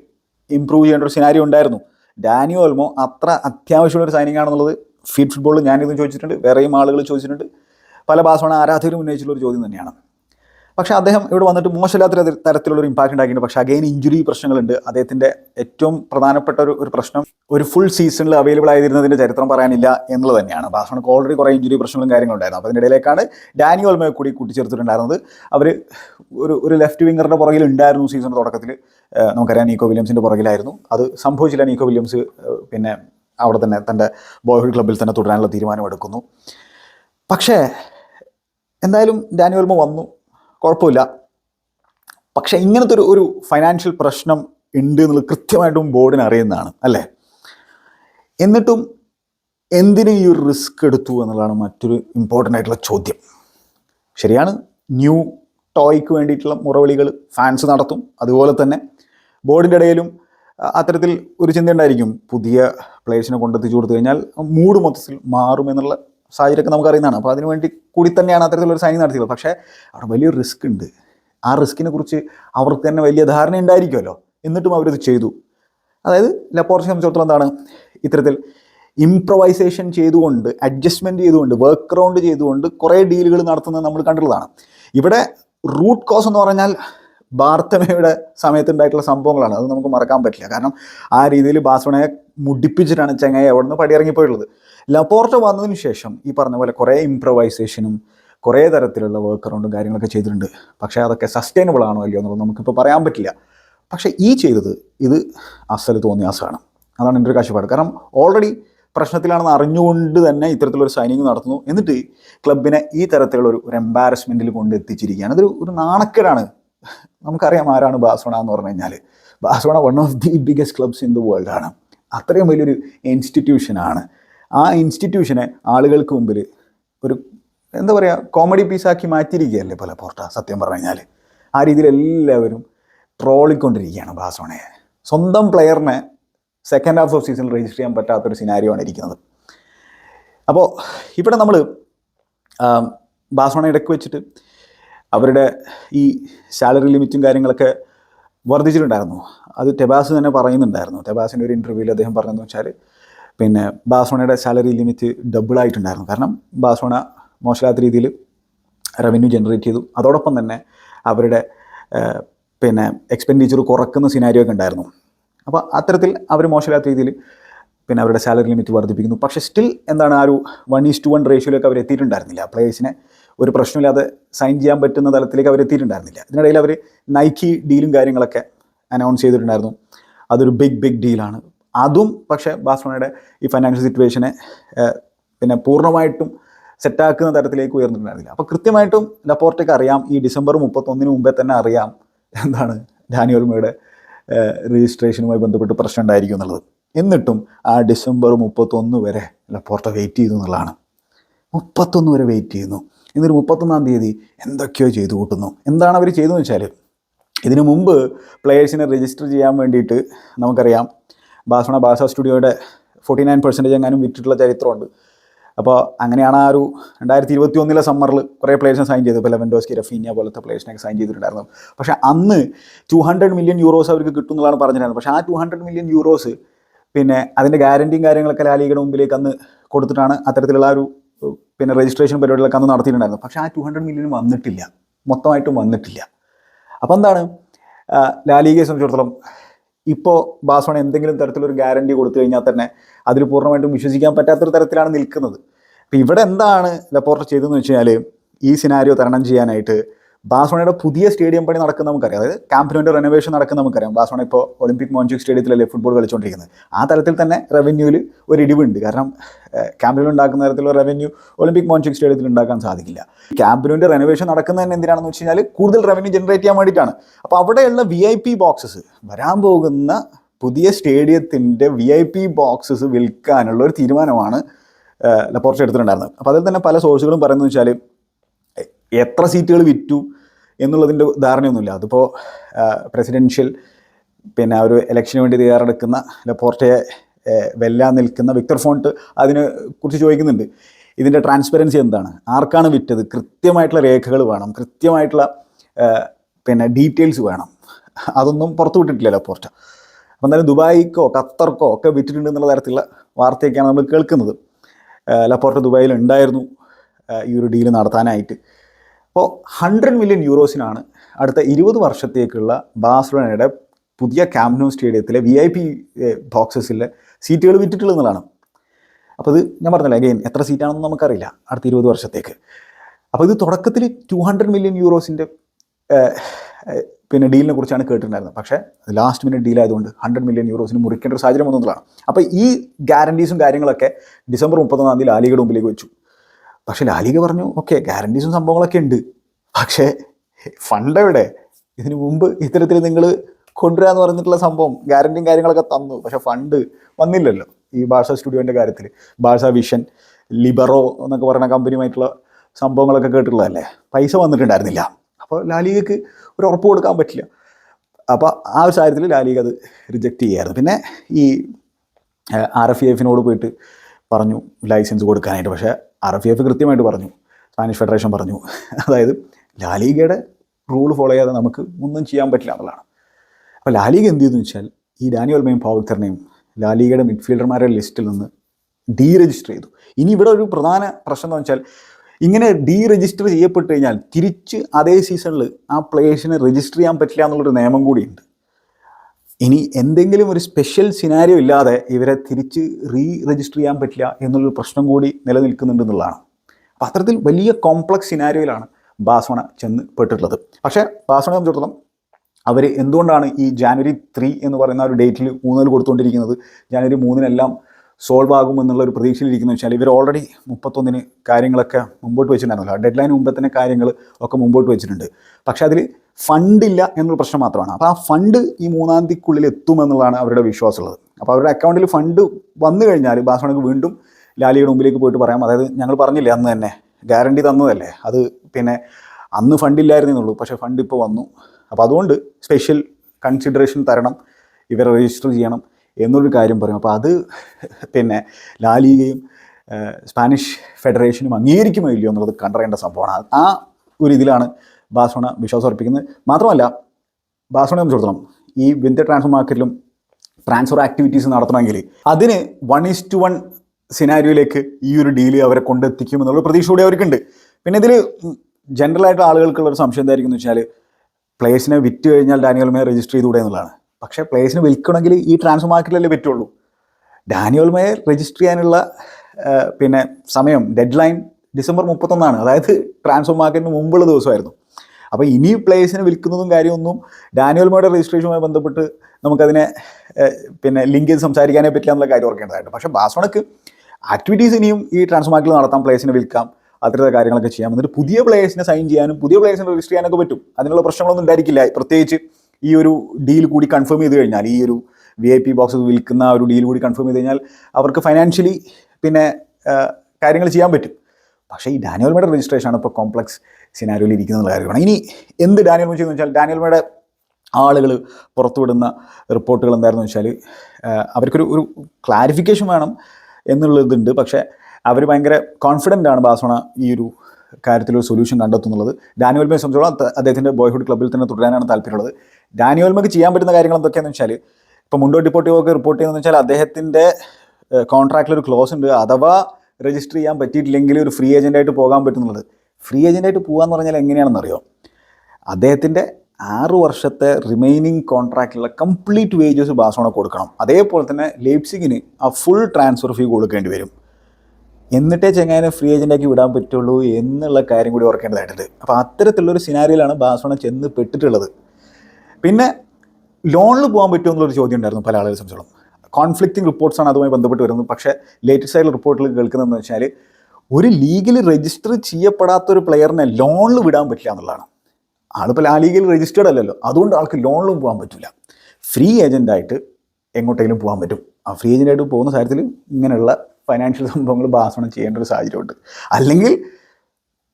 A: ഇമ്പ്രൂവ് ചെയ്യേണ്ട ഒരു സിനാരി ഉണ്ടായിരുന്നു. ഡാനിയോൽമോ അത്ര അത്യാവശ്യമുള്ളൊരു സൈനിങ് ആണെന്നുള്ളത് ഫീഡ് ഫുട്ബോളിൽ ഞാനിതും ചോദിച്ചിട്ടുണ്ട് വേറെയും ആളുകൾ ചോദിച്ചിട്ടുണ്ട്. പല ബാസോണ ആരാധകരും ഉന്നയിച്ചിട്ടുള്ള ഒരു ചോദ്യം തന്നെയാണ്. പക്ഷേ അദ്ദേഹം ഇവിടെ വന്നിട്ട് മോശമില്ലാത്ത തരത്തിലുള്ളൊരു ഇമ്പാക്റ്റ് ഉണ്ടാക്കിയിട്ടുണ്ട്. പക്ഷേ അഗെയിൻ ഇഞ്ചുറി പ്രശ്നങ്ങളുണ്ട്. അദ്ദേഹത്തിന്റെ ഏറ്റവും പ്രധാനപ്പെട്ട ഒരു ഒരു പ്രശ്നം ഒരു ഫുൾ സീസണിൽ അവൈലബിൾ ആയിരുന്നതിന്റെ ചരിത്രം പറയാനില്ല എന്നുള്ളത് തന്നെയാണ്. ബാസോണക്ക് ഓൾറെഡി കുറേ ഇഞ്ചുറി പ്രശ്നങ്ങളും കാര്യങ്ങളും ഉണ്ടായിരുന്നു അപ്പോൾ അതിനിടയിലേക്കാണ് ഡാനി ഓൾമയെ കൂടി കൂട്ടിച്ചേർത്തിട്ടുണ്ടായിരുന്നത്. അവർ ഒരു ഒരു ലെഫ്റ്റ് വിങ്ങറുടെ പുറകിൽ ഉണ്ടായിരുന്നു സീസൺ തുടക്കത്തിൽ. നമുക്കറിയാം നീക്കോ വില്യംസിന്റെ പുറകിലായിരുന്നു. അത് സംഭവിച്ചില്ല നീക്കോ വില്യംസ് പിന്നെ അവിടെ തന്നെ തന്റെ ബോയ്ഹുഡ് ക്ലബ്ബിൽ തന്നെ തുടരാനുള്ള തീരുമാനമെടുക്കുന്നു. പക്ഷേ എന്തായാലും ഡാനി ഓൾമ വന്നു. കുഴപ്പമില്ല. പക്ഷേ ഇങ്ങനത്തെ ഒരു ഒരു ഫൈനാൻഷ്യൽ പ്രശ്നം ഉണ്ട് എന്നുള്ളത് കൃത്യമായിട്ടും ബോർഡിന് അറിയുന്നതാണ് അല്ലേ? എന്നിട്ടും എന്തിന് ഈ ഒരു റിസ്ക് എടുത്തു എന്നുള്ളതാണ് മറ്റൊരു ഇമ്പോർട്ടന്റ് ആയിട്ടുള്ള ചോദ്യം. ശരിയാണ് ന്യൂ ടോയ്ക്ക് വേണ്ടിയിട്ടുള്ള മുറവിളികൾ ഫാൻസ് നടത്തും. അതുപോലെ തന്നെ ബോർഡിന്റെ ഇടയിലും അത്തരത്തിൽ ഒരു ചിന്ത ഉണ്ടായിരിക്കും. പുതിയ പ്ലേയേഴ്സിനെ കൊണ്ടെത്തിച്ചു കൊടുത്തു കഴിഞ്ഞാൽ മൂഡ് മൊത്തത്തിൽ മാറും എന്നുള്ള സാഹചര്യമൊക്കെ നമുക്കറിയുന്നതാണ്. അപ്പോൾ അതിനുവേണ്ടി കൂടി തന്നെയാണ് അത്തരത്തിലുള്ള സൈനിങ് നടത്തിയത് പക്ഷേ അവിടെ വലിയൊരു റിസ്ക് ഉണ്ട്. ആ റിസ്കിനെ കുറിച്ച് അവർക്ക് തന്നെ വലിയ ധാരണ ഉണ്ടായിരിക്കുമല്ലോ. എന്നിട്ടും അവരത് ചെയ്തു. അതായത് ലപ്പോർച്ചിനെ സംബന്ധിച്ചിടത്തോളം എന്താണ്? ഇത്തരത്തിൽ ഇംപ്രവൈസേഷൻ ചെയ്തുകൊണ്ട് അഡ്ജസ്റ്റ്മെന്റ് ചെയ്തുകൊണ്ട് വർക്ക് റൗണ്ട് ചെയ്തുകൊണ്ട് കുറേ ഡീലുകൾ നടത്തുന്നത് നമ്മൾ കണ്ടിട്ടുള്ളതാണ്. ഇവിടെ റൂട്ട് കോസ് എന്ന് പറഞ്ഞാൽ ബാർത്തമയുടെ സമയത്തുണ്ടായിട്ടുള്ള സംഭവങ്ങളാണ്. അത് നമുക്ക് മറക്കാൻ പറ്റില്ല. കാരണം ആ രീതിയിൽ ബാസ്വണയെ മുടിപ്പിച്ചിട്ടാണ് ചെങ്ങായി അവിടെ നിന്ന് പടിയിറങ്ങിപ്പോയുള്ളത് ലപ്പോർട്ട വന്നതിന് ശേഷം ഈ പറഞ്ഞ പോലെ കുറേ ഇംപ്രവൈസേഷനും കുറേ തരത്തിലുള്ള വർക്ക് റൗണ്ടും കാര്യങ്ങളൊക്കെ ചെയ്തിട്ടുണ്ട്. പക്ഷേ അതൊക്കെ സസ്റ്റൈനബിൾ ആണോ അല്ലയോ എന്നുള്ളത് നമുക്കിപ്പോൾ പറയാൻ പറ്റില്ല. പക്ഷേ ഈ ചെയ്തത് ഇത് അസൽ തോന്നിയാസാണ് അതാണ് എന്റെ ഒരു കാഴ്ചപ്പാട്. കാരണം ഓൾറെഡി പ്രശ്നത്തിലാണെന്ന് അറിഞ്ഞുകൊണ്ട് തന്നെ ഇത്തരത്തിലൊരു സൈനിങ് നടത്തുന്നു. എന്നിട്ട് ക്ലബിനെ ഈ തരത്തിലുള്ള ഒരു എംബാരസ്മെന്റിൽ കൊണ്ട് എത്തിച്ചിരിക്കുകയാണ് അതൊരു ഒരു നാണക്കേടാണ്. നമുക്കറിയാം ആരാണ് ബാസോണ എന്ന് പറഞ്ഞു കഴിഞ്ഞാൽ Barcelona one of the biggest clubs in the world ആണ്. അത്രയും വലിയൊരു ഇൻസ്റ്റിറ്റ്യൂഷനാണ് ആ ഇൻസ്റ്റിറ്റ്യൂഷനെ ആളുകൾക്ക് മുമ്പിൽ ഒരു എന്താ പറയുക കോമഡി പീസാക്കി മാറ്റിയിരിക്കുകയല്ലേ പല പോർട്ട സത്യം പറഞ്ഞു കഴിഞ്ഞാൽ ആ രീതിയിൽ എല്ലാവരും ട്രോളിക്കൊണ്ടിരിക്കുകയാണ് ബാസോണയെ സ്വന്തം പ്ലെയറിനെ സെക്കൻഡ് ഹാഫ് ഓഫ് സീസണിൽ രജിസ്റ്റർ ചെയ്യാൻ പറ്റാത്തൊരു സിനാരിയോ ആണ് ഇരിക്കുന്നത്. അപ്പോൾ ഇവിടെ നമ്മൾ ബാസോണ ഇടയ്ക്ക് വെച്ചിട്ട് അവരുടെ ഈ സാലറി ലിമിറ്റും കാര്യങ്ങളൊക്കെ വർദ്ധിച്ചിട്ടുണ്ടായിരുന്നു. അത് ടെബാസ് തന്നെ പറയുന്നുണ്ടായിരുന്നു. ടെബാസിന്റെ ഒരു ഇന്റർവ്യൂവിൽ അദ്ദേഹം പറഞ്ഞതെന്ന് വെച്ചാൽ പിന്നെ ബാസോണയുടെ സാലറി ലിമിറ്റ് ഡബിൾ ആയിട്ടുണ്ടായിരുന്നു. കാരണം ബാസോണ മോശമില്ലാത്ത രീതിയിൽ റവന്യൂ ജനറേറ്റ് ചെയ്തു. അതോടൊപ്പം തന്നെ അവരുടെ പിന്നെ എക്സ്പെൻഡിച്ചർ കുറക്കുന്ന സിനാരിയോ ഒക്കെ ഉണ്ടായിരുന്നു. അപ്പോൾ അത്തരത്തിൽ അവർ മോശമില്ലാത്ത രീതിയിൽ പിന്നെ അവരുടെ സാലറി ലിമിറ്റ് വർദ്ധിപ്പിക്കുന്നു. പക്ഷേ സ്റ്റിൽ എന്താണ് ആ ഒരു വൺ ഈസ് ടു വൺ റേഷ്യോയിലേക്ക് അവർ എത്തിയിട്ടുണ്ടായിരുന്നില്ല. പ്ലേയേഴ്സിനെ ഒരു പ്രശ്നമില്ലാതെ സൈൻ ചെയ്യാൻ പറ്റുന്ന തലത്തിലേക്ക് അവർ എത്തിയിട്ടുണ്ടായിരുന്നില്ല. ഇതിനിടയിൽ അവർ നൈക്കി ഡീലും കാര്യങ്ങളൊക്കെ അനൗൺസ് ചെയ്തിട്ടുണ്ടായിരുന്നു. അതൊരു ബിഗ് ബിഗ് ഡീലാണ് അതും പക്ഷേ ബാഴ്സലോണയുടെ ഈ ഫൈനാൻഷ്യൽ സിറ്റുവേഷനെ പിന്നെ പൂർണമായിട്ടും സെറ്റാക്കുന്ന തരത്തിലേക്ക് ഉയർന്നിട്ടുണ്ടായിരുന്നില്ല. അപ്പോൾ കൃത്യമായിട്ടും ലപ്പോർട്ടയ്ക്ക് അറിയാം ഈ ഡിസംബർ മുപ്പത്തൊന്നിന് മുമ്പേ തന്നെ അറിയാം എന്താണ് ഡാനിയോൽമയുടെ രജിസ്ട്രേഷനുമായി ബന്ധപ്പെട്ട് പ്രശ്നം ഉണ്ടായിരിക്കും എന്നുള്ളത്. എന്നിട്ടും ആ ഡിസംബർ മുപ്പത്തൊന്ന് വരെ ലപ്പോർട്ട വെയിറ്റ് ചെയ്തു എന്നുള്ളതാണ്. മുപ്പത്തൊന്ന് വരെ വെയിറ്റ് ചെയ്യുന്നു. എന്നിട്ട് മുപ്പത്തൊന്നാം തീയതി എന്തൊക്കെയോ ചെയ്തു കൂട്ടുന്നു. എന്താണ് അവർ ചെയ്തതെന്ന് വെച്ചാൽ ഇതിനു മുമ്പ് പ്ലെയേഴ്സിനെ രജിസ്റ്റർ ചെയ്യാൻ വേണ്ടിയിട്ട് നമുക്കറിയാം ബാസോണ ബാസ സ്റ്റുഡിയോയുടെ ഫോർട്ടി നയൻ പെർസെന്റേജ് എങ്ങാനും വിറ്റിട്ടുള്ള ചരിത്രമുണ്ട്. അപ്പോൾ അങ്ങനെയാണ് ആ ഒരു രണ്ടായിരത്തി ഇരുപത്തി ഒന്നിലെ സമ്മറിൽ കുറേ പ്ലേയേഴ്സിനെ സൈൻ ചെയ്തു ഇപ്പോൾ ലെവൻഡോസ്കി റഫീനിയ പോലത്തെ പ്ലേയേഴ്സിനൊക്കെ സൈൻ ചെയ്തിട്ടുണ്ടായിരുന്നു. പക്ഷേ അന്ന് ടു ഹൺഡ്രഡ് മില്യൺ യൂറോസ് അവർക്ക് കിട്ടും എന്നുള്ളതാണ് പറഞ്ഞിരുന്നത്. പക്ഷേ ആ ടു ഹൺഡ്രഡ് മില്യൺ യൂറോസ് പിന്നെ അതിന്റെ ഗ്യാരണ്ടിയും കാര്യങ്ങളൊക്കെ ലാലിയുടെ മുമ്പിലേക്ക് അന്ന് കൊടുത്തിട്ടാണ് അത്തരത്തിലുള്ള ഒരു പിന്നെ രജിസ്ട്രേഷൻ പരിപാടികളൊക്കെ അന്ന് നടത്തിയിട്ടുണ്ടായിരുന്നു പക്ഷേ ആ ടു ഹൺഡ്രഡ് മില്യൺ വന്നിട്ടില്ല. മൊത്തമായിട്ടും വന്നിട്ടില്ല. അപ്പോൾ എന്താണ്? ലാലിഗയെ സംബന്ധിച്ചിടത്തോളം ഇപ്പോൾ ബാസോണ എന്തെങ്കിലും തരത്തിലൊരു ഗ്യാരണ്ടി കൊടുത്തു കഴിഞ്ഞാൽ തന്നെ അതിൽ പൂർണമായിട്ടും വിശ്വസിക്കാൻ പറ്റാത്തൊരു തരത്തിലാണ് നിൽക്കുന്നത്. അപ്പോൾ ഇവിടെ എന്താണ് ലപ്പോർട്ട് ചെയ്തതെന്ന് വെച്ച് കഴിഞ്ഞാൽ ഈ സിനാരിയോ തരണം ചെയ്യാനായിട്ട് ബാസോണയുടെ പുതിയ സ്റ്റേഡിയം പണി നടക്കുന്ന നമുക്കറിയാം. അതായത് ക്യാമ്പിനോന്റെ റെനോവേഷൻ നടക്കുന്ന നമുക്കറിയാം. ബാസോണ ഇപ്പോൾ ഒളിമ്പിക് മോഞ്ചിക് സ്റ്റേഡിയത്തിലല്ലേ ഫുട്ബോൾ കളിച്ചുകൊണ്ടിരിക്കുന്നത്. ആ തലത്തിൽ തന്നെ റവന്യൂവിൽ ഒരു ഇടിവുണ്ട്. കാരണം ക്യാമ്പിനോട് ഉണ്ടാക്കുന്ന തരത്തിലുള്ള റവന്യൂ ഒളിമ്പിക് മോഞ്ചിക് സ്റ്റേഡിയത്തിൽ ഉണ്ടാക്കാൻ സാധിക്കില്ല. ക്യാമ്പിനോന്റെ റെനോവേഷൻ നടക്കുന്നത് തന്നെ എന്തിനാണെന്ന് വെച്ച് കഴിഞ്ഞാൽ കൂടുതൽ റവന്യൂ ജനറേറ്റ് ചെയ്യാൻ വേണ്ടിയിട്ടാണ്. അപ്പോൾ അവിടെയുള്ള വി ഐ പി ബോക്സസ് വരാൻ പോകുന്ന പുതിയ സ്റ്റേഡിയത്തിന്റെ വി ഐ പി ബോക്സസ് വിൽക്കാനുള്ള ഒരു തീരുമാനമാണ് ലപ്പോർച്ച എടുത്തിട്ടുണ്ടായിരുന്നത്. അപ്പോൾ അതിൽ തന്നെ പല സോഴ്സുകളും പറയുന്നത് വെച്ചാൽ എത്ര സീറ്റുകൾ വിറ്റു എന്നുള്ളതിന്റെ ധാരണയൊന്നുമില്ല. അതിപ്പോൾ പ്രസിഡൻഷ്യൽ പിന്നെ ആ ഒരു ഇലക്ഷന് വേണ്ടി തയ്യാറെടുക്കുന്ന ലപ്പോർട്ടയെ വെല്ലാൻ നിൽക്കുന്ന വിക്ടർ ഫോണ്ട് അതിനെ കുറിച്ച് ചോദിക്കുന്നുണ്ട്. ഇതിന്റെ ട്രാൻസ്പെറൻസി എന്താണ്? ആർക്കാണ് വിറ്റത്? കൃത്യമായിട്ടുള്ള രേഖകൾ വേണം. കൃത്യമായിട്ടുള്ള പിന്നെ ഡീറ്റെയിൽസ് വേണം. അതൊന്നും പുറത്തു വിട്ടിട്ടില്ല ലപ്പോർട്ട അപ്പം എന്തായാലും ദുബായിക്കോ ഖത്തർക്കോ ഒക്കെ വിറ്റിട്ടുണ്ട് എന്നുള്ള തരത്തിലുള്ള വാർത്തയൊക്കെയാണ് നമ്മൾ കേൾക്കുന്നത്. ലപ്പോർട്ട ദുബായിൽ ഉണ്ടായിരുന്നു. ഈ ഒരു ഡീൽ നടത്താനായിട്ട്. അപ്പോൾ ഹൺഡ്രഡ് മില്യൺ യൂറോസിനാണ് അടുത്ത ഇരുപത് വർഷത്തേക്കുള്ള ബാഴ്സലോണയുടെ പുതിയ ക്യാമ്പ്നോ സ്റ്റേഡിയത്തിലെ വി ഐ പി ബോക്സസിലെ സീറ്റുകൾ വിറ്റിട്ടുള്ളത് എന്നുള്ളതാണ്. അപ്പോൾ ഇത് ഞാൻ പറഞ്ഞില്ല അഗെയിൻ എത്ര സീറ്റാണെന്ന് നമുക്കറിയില്ല അടുത്ത ഇരുപത് വർഷത്തേക്ക്. അപ്പോൾ ഇത് തുടക്കത്തിൽ ടു ഹൺഡ്രഡ് മില്യൺ യൂറോസിന്റെ പിന്നെ ഡീലിനെ കുറിച്ചാണ് കേട്ടിട്ടുണ്ടായിരുന്നത്. പക്ഷേ ലാസ്റ്റ് മിനിറ്റ് ഡീലായതുകൊണ്ട് ഹൺഡ്രഡ് മില്യൺ യൂറോസിന് മുറിക്കേണ്ട ഒരു സാഹചര്യം വന്നതാണ് അപ്പോൾ ഈ ഗ്യാരണ്ടീസും കാര്യങ്ങളൊക്കെ ഡിസംബർ മുപ്പത്തൊന്നാം തീയതി ലാലികയുടെ മുമ്പിലേക്ക് വെച്ചു. പക്ഷേ ലാലിക പറഞ്ഞു ഓക്കെ ഗ്യാരണ്ടീസും സംഭവങ്ങളൊക്കെ ഉണ്ട്. പക്ഷേ ഫണ്ട് എവിടെ? ഇതിനു മുമ്പ് ഇത്തരത്തിൽ നിങ്ങൾ കൊണ്ടുവരിക എന്ന് പറഞ്ഞിട്ടുള്ള സംഭവം ഗ്യാരണ്ടിയും കാര്യങ്ങളൊക്കെ തന്നു. പക്ഷേ ഫണ്ട് വന്നില്ലല്ലോ ഈ ഭാഷ സ്റ്റുഡിയോന്റെ കാര്യത്തിൽ ഭാഷ വിഷൻ ലിബറോ എന്നൊക്കെ പറയുന്ന കമ്പനിയുമായിട്ടുള്ള സംഭവങ്ങളൊക്കെ കേട്ടിട്ടുള്ളതല്ലേ? പൈസ വന്നിട്ടുണ്ടായിരുന്നില്ല. അപ്പോൾ ലാലികക്ക് ഒരു ഉറപ്പ് കൊടുക്കാൻ പറ്റില്ല. അപ്പോൾ ആ ഒരു സാഹചര്യത്തിൽ ലാലിക അത് റിജക്റ്റ് ചെയ്യായിരുന്നു പിന്നെ ഈ ആർ എഫ് എഫിനോട് പോയിട്ട് പറഞ്ഞു ലൈസൻസ് കൊടുക്കാനായിട്ട്. പക്ഷേ ആർ എഫ് എഫ് കൃത്യമായിട്ട് പറഞ്ഞു. സ്പാനിഷ് ഫെഡറേഷൻ പറഞ്ഞു. അതായത് ലാലീഗയുടെ റൂൾ ഫോളോ ചെയ്യാതെ നമുക്ക് ഒന്നും ചെയ്യാൻ പറ്റില്ല എന്നുള്ളതാണ്. അപ്പോൾ ലാലീഗ എന്ത് ചെയ്തെന്ന് വെച്ചാൽ ഈ ഡാനിയോൽമയും പാവക്തറിനെയും ലാലീഗയുടെ മിഡ്ഫീൽഡർമാരുടെ ലിസ്റ്റിൽ നിന്ന് ഡീ രജിസ്റ്റർ ചെയ്തു. ഇനി ഇവിടെ ഒരു പ്രധാന പ്രശ്നം എന്ന് വെച്ചാൽ ഇങ്ങനെ ഡീ രജിസ്റ്റർ ചെയ്യപ്പെട്ട് കഴിഞ്ഞാൽ തിരിച്ച് അതേ സീസണിൽ ആ പ്ലേയേഴ്സിനെ രജിസ്റ്റർ ചെയ്യാൻ പറ്റില്ല എന്നുള്ളൊരു നിയമം കൂടിയുണ്ട്. ഇനി എന്തെങ്കിലും ഒരു സ്പെഷ്യൽ സിനാരിയോ ഇല്ലാതെ ഇവരെ തിരിച്ച് റീ രജിസ്റ്റർ ചെയ്യാൻ പറ്റില്ല എന്നുള്ളൊരു പ്രശ്നം കൂടി നിലനിൽക്കുന്നുണ്ട് എന്നുള്ളതാണ്. അപ്പോൾ അത്തരത്തിൽ വലിയ കോംപ്ലക്സ് സിനാരിയോയിലാണ് ബാസോണ ചെന്ന് പെട്ടിട്ടുള്ളത്. പക്ഷേ ബാസോണെ സംബന്ധിച്ചിടത്തോളം അവർ എന്തുകൊണ്ടാണ് ഈ ജാനുവരി ത്രീ എന്ന് പറയുന്ന ഒരു ഡേറ്റിൽ ഊന്നൽ കൊടുത്തുകൊണ്ടിരിക്കുന്നത് ജാനുവരി മൂന്നിനെല്ലാം സോൾവ് ആകും എന്നുള്ള ഒരു പ്രതീക്ഷയിലിരിക്കുന്നു വെച്ചാൽ ഇവർ ഓൾറെഡി മുപ്പത്തൊന്നിന് കാര്യങ്ങളൊക്കെ മുമ്പോട്ട് വെച്ചിട്ടുണ്ടായിരുന്നല്ലോ. ഡെഡ് ലൈൻ മുമ്പേ തന്നെ കാര്യങ്ങൾ ഒക്കെ മുമ്പോട്ട് വെച്ചിട്ടുണ്ട്. പക്ഷേ അതിൽ ഫണ്ടില്ല എന്നൊരു പ്രശ്നം മാത്രമാണ്. അപ്പോൾ ആ ഫണ്ട് ഈ മൂന്നാം തീയതിക്കുള്ളിൽ എത്തുമെന്നുള്ളതാണ് അവരുടെ വിശ്വാസമുള്ളത്. അപ്പോൾ അവരുടെ അക്കൗണ്ടിൽ ഫണ്ട് വന്നു കഴിഞ്ഞാൽ ബാസോണക്ക് വീണ്ടും ലാലിയുടെ മുമ്പിലേക്ക് പോയിട്ട് പറയാം. അതായത് ഞങ്ങൾ പറഞ്ഞില്ലേ അന്ന് തന്നെ ഗ്യാരണ്ടി തന്നതല്ലേ? അത് പിന്നെ അന്ന് ഫണ്ടില്ലായിരുന്നുള്ളൂ പക്ഷേ ഫണ്ട് ഇപ്പോൾ വന്നു. അപ്പോൾ അതുകൊണ്ട് സ്പെഷ്യൽ കൺസിഡറേഷൻ തരണം ഇവരെ രജിസ്റ്റർ ചെയ്യണം. എന്നൊരു കാര്യം പറയും. അപ്പോൾ അത് പിന്നെ ലാലീഗയും സ്പാനിഷ് ഫെഡറേഷനും അംഗീകരിക്കുമോ ഇല്ലയോ എന്നുള്ളത് കണ്ടറിയേണ്ട സംഭവമാണ്. ആ ഒരു ഇതിലാണ് ബാസോണ വിശ്വാസം അർപ്പിക്കുന്നത്. മാത്രമല്ല ബാസോണയെ സംബന്ധിച്ചിടത്തോളം ഈ വിന്റർ ട്രാൻസ്ഫർ മാർക്കറ്റിലും ട്രാൻസ്ഫർ ആക്ടിവിറ്റീസ് നടത്തണമെങ്കിൽ അതിന് വൺ ഈസ് ടു വൺ സിനാരിയോയിലേക്ക് ഈ ഒരു ഡീൽ അവരെ കൊണ്ടെത്തിക്കും എന്നുള്ള പ്രതീക്ഷ കൂടി അവർക്കുണ്ട്. പിന്നെ ഇതിൽ ജനറലായിട്ട് ആളുകൾക്കുള്ള ഒരു സംശയം എന്തായിരിക്കും എന്ന് വെച്ചാൽ പ്ലേസിനെ വിറ്റ് കഴിഞ്ഞാൽ ഡാനിയൽ മേ രജിസ്റ്റർ ചെയ്തുകൂടെ എന്നുള്ളതാണ്. പക്ഷേ പ്ലേസിനെ വിൽക്കണമെങ്കിൽ ഈ ട്രാൻസ്ഫർ മാർക്കറ്റിലല്ലേ പറ്റുള്ളൂ. ഡാനിയൽ മേയർ രജിസ്റ്റർ ചെയ്യാനുള്ള പിന്നെ സമയം ഡെഡ് ലൈൻ ഡിസംബർ മുപ്പത്തൊന്നാണ്. അതായത് ട്രാൻസ്ഫർ മാർക്കറ്റിന് മുമ്പുള്ള ദിവസമായിരുന്നു. അപ്പോൾ ഇനി പ്ലേസിനെ വിൽക്കുന്നതും കാര്യമൊന്നും ഡാനിയൽ മേയുടെ രജിസ്ട്രേഷനുമായി ബന്ധപ്പെട്ട് നമുക്കതിനെ പിന്നെ ലിങ്ക് ചെയ്ത് സംസാരിക്കാനേ പറ്റില്ല എന്നുള്ള കാര്യം ഓർക്കേണ്ടതായിട്ട് പക്ഷേ ബാസോണക്ക് ആക്ടിവിറ്റീസ് ഇനിയും ഈ ട്രാൻസ്ഫർ മാർക്കറ്റിൽ നടത്താം പ്ലേസിനെ വിൽക്കാം അത്തരത്തെ കാര്യങ്ങളൊക്കെ ചെയ്യാം. എന്നിട്ട് പുതിയ പ്ലേസിനെ സൈൻ ചെയ്യാനും പുതിയ പ്ലേസിനെ രജിസ്റ്റർ ചെയ്യാനൊക്കെ പറ്റും. അതിനുള്ള പ്രശ്നങ്ങളൊന്നും ഉണ്ടായിരിക്കില്ല. പ്രത്യേകിച്ച് ഈ ഒരു ഡീൽ കൂടി കൺഫേം ചെയ്ത് കഴിഞ്ഞാൽ ഈ ഒരു വി ഐ പി ബോക്സ് വിൽക്കുന്ന ഒരു ഡീൽ കൂടി കൺഫേം ചെയ്ത് കഴിഞ്ഞാൽ അവർക്ക് ഫൈനാൻഷ്യലി പിന്നെ കാര്യങ്ങൾ ചെയ്യാൻ പറ്റും. പക്ഷേ ഈ ഡാനിയൽ മേയുടെ രജിസ്ട്രേഷൻ ആണ് ഇപ്പോൾ കോംപ്ലക്സ് സിനാരിയോയിൽ ഇരിക്കുന്ന കാര്യമാണ്. ഇനി എന്ത് ഡാനിയൽ മേ ചെയ്യുന്നു വെച്ചാൽ ഡാനിയൽ മേയുടെ ആളുകൾ പുറത്തുവിടുന്ന റിപ്പോർട്ടുകൾ എന്തായിരുന്നു വെച്ചാൽ അവർക്കൊരു ഒരു ക്ലാരിഫിക്കേഷൻ വേണം എന്നുള്ളതുണ്ട്. പക്ഷേ അവർ ഭയങ്കര കോൺഫിഡന്റ് ആണ് ബാസോണ ഈ ഒരു കാര്യത്തിൽ ഒരു സൊല്യൂഷൻ കണ്ടെത്തുന്നുള്ളത്. ഡാനിയോൽമയെ സംബന്ധിച്ചോളം അദ്ദേഹത്തിന്റെ ബോയ്ഹുഡ് ക്ലബ്ബിൽ തന്നെ തുടരാനാണ് താല്പര്യമുള്ളത്. ഡാനിയോൽമയ്ക്ക് ചെയ്യാൻ പറ്റുന്ന കാര്യങ്ങൾ എന്തൊക്കെയാണെന്ന് വെച്ചാൽ ഇപ്പോൾ മുണ്ടോ ഡിപ്പോർട്ടീവ് ഒക്കെ റിപ്പോർട്ട് ചെയ്യുന്നത് വെച്ചാൽ അദ്ദേഹത്തിന്റെ കോൺട്രാക്റ്റിൽ ഒരു ക്ലോസ് ഉണ്ട്. അഥവാ രജിസ്റ്റർ ചെയ്യാൻ പറ്റിയിട്ടില്ലെങ്കിൽ ഒരു ഫ്രീ ഏജന്റായിട്ട് പോകാൻ പറ്റുന്നുള്ളത്. ഫ്രീ ഏജന്റായിട്ട് പോകാമെന്ന് പറഞ്ഞാൽ എങ്ങനെയാണെന്നറിയോ അദ്ദേഹത്തിന്റെ ആറ് വർഷത്തെ റിമൈനിങ് കോൺട്രാക്റ്റിലുള്ള കംപ്ലീറ്റ് വേജസ് ബാസോണ കൊടുക്കണം. അതേപോലെ തന്നെ ലേപ്സിങ്ങിന് ആ ഫുൾ ട്രാൻസ്ഫർ ഫീ കൊടുക്കേണ്ടി വരും. എന്നിട്ടേ ചെങ്ങായനെ ഫ്രീ ഏജന്റാക്കി വിടാൻ പറ്റുള്ളൂ എന്നുള്ള കാര്യം കൂടി ഓർക്കേണ്ടതായിട്ടുണ്ട്. അപ്പോൾ അത്തരത്തിലുള്ളൊരു സിനാരിയിലാണ് ബാസോണ ചെന്ന് പെട്ടിട്ടുള്ളത്. പിന്നെ ലോണിൽ പോകാൻ പറ്റുമോ എന്നുള്ളൊരു ചോദ്യം ഉണ്ടായിരുന്നു പല ആളുകളെ സംബന്ധിച്ചോളം. കോൺഫ്ലിക്റ്റിംഗ് റിപ്പോർട്ട്സാണ് അതുമായി ബന്ധപ്പെട്ട് വരുന്നത്. പക്ഷേ ലേറ്റസ്റ്റ് ആയിട്ടുള്ള റിപ്പോർട്ടിൽ കേൾക്കുന്നതെന്ന് വെച്ചാൽ ഒരു ലീഗിൽ രജിസ്റ്റർ ചെയ്യപ്പെടാത്ത ഒരു പ്ലെയറിനെ ലോണിൽ വിടാൻ പറ്റില്ല എന്നുള്ളതാണ്. ആളിപ്പോൾ ആ ലീഗിൽ രജിസ്റ്റേർഡ് അല്ലല്ലോ. അതുകൊണ്ട് ആൾക്ക് ലോണിലും പോകാൻ പറ്റില്ല ഫ്രീ ഏജന്റായിട്ട് എങ്ങോട്ടെങ്കിലും പോകാൻ പറ്റും. ആ ഫ്രീ ഏജന്റായിട്ട് പോകുന്ന കാര്യത്തിൽ ഇങ്ങനെയുള്ള ഫൈനാൻഷ്യൽ സംഭവങ്ങൾ ഭാഷണം ചെയ്യേണ്ട ഒരു സാഹചര്യമുണ്ട്. അല്ലെങ്കിൽ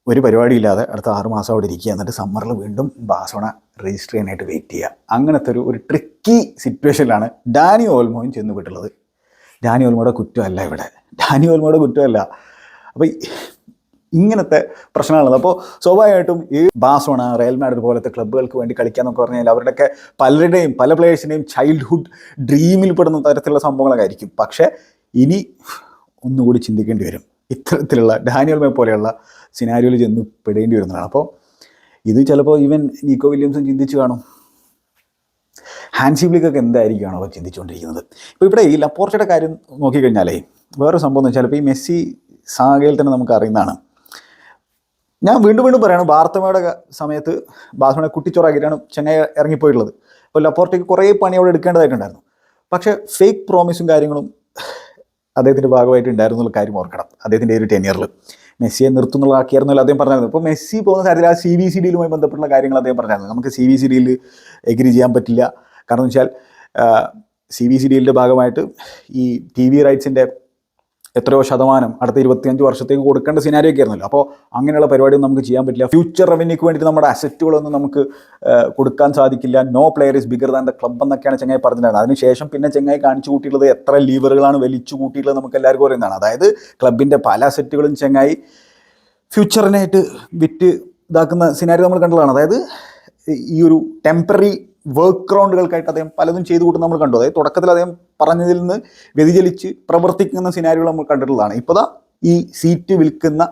A: ഒരു പരിപാടിയില്ലാതെ അടുത്ത ആറ് മാസം അവിടെ ഇരിക്കുക എന്നിട്ട് സമ്മറിൽ വീണ്ടും ബാസോണ രജിസ്റ്റർ ചെയ്യാനായിട്ട് വെയിറ്റ് ചെയ്യുക. അങ്ങനത്തെ ഒരു ഒരു ട്രിക്കി സിറ്റുവേഷനിലാണ് ഡാനി ഓൽമോയും ചെന്ന് വിട്ടുള്ളത്. ഡാനി ഓൽമോയുടെ കുറ്റമല്ല ഇവിടെ. ഡാനി ഓൽമോയുടെ കുറ്റമല്ല. അപ്പോൾ ഇങ്ങനത്തെ പ്രശ്നമാണുള്ളത് അപ്പോൾ സ്വാഭാവികമായിട്ടും ഈ ബാസോണ റയൽ പോലത്തെ ക്ലബ്ബുകൾക്ക് വേണ്ടി കളിക്കാന്നൊക്കെ പറഞ്ഞു കഴിഞ്ഞാൽ അവരുടെയൊക്കെ പലരുടെയും പല പ്ലേയേഴ്സിന്റെയും ചൈൽഡ്ഹുഡ് ഡ്രീമിൽ പെടുന്ന തരത്തിലുള്ള സംഭവങ്ങളൊക്കെ ആയിരിക്കും. പക്ഷേ ഇനി ഒന്നുകൂടി ചിന്തിക്കേണ്ടി വരും. ഇത്തരത്തിലുള്ള ഡാനിയൽ മേ പോലെയുള്ള സിനാരിയോയിൽ ചെന്ന് പെടേണ്ടി വരുന്നതാണ്. അപ്പോൾ ഇത് ചിലപ്പോൾ ഈവൻ നീക്കോ വില്യംസും ചിന്തിച്ചു കാണും. ഹാൻസി ബ്ലിക്കൊക്കെ എന്തായിരിക്കുകയാണ് അവർ ചിന്തിച്ചുകൊണ്ടിരിക്കുന്നത്? ഇപ്പോൾ ഇവിടെ ഈ ലപ്പോർച്ചയുടെ കാര്യം നോക്കിക്കഴിഞ്ഞാലേ വേറൊരു സംഭവം എന്ന് വെച്ചാൽ ഇപ്പോൾ ഈ മെസ്സി സാഗയിൽ തന്നെ നമുക്ക് അറിയുന്നതാണ്. ഞാൻ വീണ്ടും വീണ്ടും പറയണം ബാർത്തമയുടെ സമയത്ത് ബാർസലോണ കുട്ടിച്ചോറാക്കിയിട്ടാണ് ചെങ്ങായി ഇറങ്ങിപ്പോയിട്ടുള്ളത്. അപ്പോൾ ലപ്പോർട്ടയ്ക്ക് കുറേ പണി അവിടെ എടുക്കേണ്ടതായിട്ടുണ്ടായിരുന്നു. പക്ഷേ ഫേക്ക് പ്രോമിസും കാര്യങ്ങളും അദ്ദേഹത്തിന്റെ ഭാഗമായിട്ട് ഉണ്ടായിരുന്ന ഒരു കാര്യം ഓർക്കണം. അദ്ദേഹത്തിന്റെ ഒരു ടെനിയറിൽ മെസ്സിയെ നിർത്തുന്നുള്ള നിർത്തുന്നുള്ളതാക്കിയായിരുന്നല്ലോ അദ്ദേഹം പറഞ്ഞത് ഇപ്പോൾ മെസ്സി പോകുന്ന കാര്യത്തിൽ ആ സി വി സി ഡിയിലുമായി ബന്ധപ്പെട്ടുള്ള കാര്യങ്ങൾ അദ്ദേഹം പറഞ്ഞായിരുന്നു നമുക്ക് സി വി സി ഡിയിൽ എഗ്രി ചെയ്യാൻ പറ്റില്ല. കാരണം വെച്ചാൽ സി വി സി ഡിയിലിന്റെ ഭാഗമായിട്ട് ഈ ടി വി റൈറ്റ്സിന്റെ എത്രയോ ശതമാനം അടുത്ത ഇരുപത്തിയഞ്ച് വർഷത്തേക്ക് കൊടുക്കേണ്ട സിനാരിയൊക്കെ ആയിരുന്നല്ലോ. അപ്പോൾ അങ്ങനെയുള്ള പരിപാടിയൊന്നും നമുക്ക് ചെയ്യാൻ പറ്റില്ല. ഫ്യൂച്ചർ റവന്യൂക്ക് വേണ്ടിയിട്ട് നമ്മുടെ അസറ്റുകളൊന്നും നമുക്ക് കൊടുക്കാൻ സാധിക്കില്ല. No player is bigger than the club എന്നൊക്കെയാണ് ചെങ്ങായി പറഞ്ഞിട്ടുണ്ടായിരുന്നത് അതിനുശേഷം പിന്നെ ചെങ്ങായി കാണിച്ചു കൂട്ടിയിട്ടുള്ളത് എത്ര ലീവറുകളാണ് വലിച്ചു കൂട്ടിയിട്ടുള്ളത് നമുക്ക് എല്ലാവർക്കും അറിയുന്നതാണ്. അതായത് ക്ലബിന്റെ പല അസറ്റുകളും ചെങ്ങായി ഫ്യൂച്ചറിനായിട്ട് വിറ്റ് ഇതാക്കുന്ന സിനാരി നമ്മൾ കണ്ടതാണ്. അതായത് ഈ ഒരു ടെമ്പററി വർക്ക് ഗ്രൗണ്ടുകൾക്കായിട്ട് അദ്ദേഹം പലതും ചെയ്തു കൂട്ടുന്ന നമ്മൾ കണ്ടു. അതായത് തുടക്കത്തിൽ അദ്ദേഹം പറഞ്ഞതിൽ നിന്ന് വ്യതിചലിച്ച് പ്രവർത്തിക്കുന്ന സിനാരികൾ നമ്മൾ കണ്ടിട്ടുള്ളതാണ്. ഇപ്പോൾ ഈ സീറ്റ് വിൽക്കുന്ന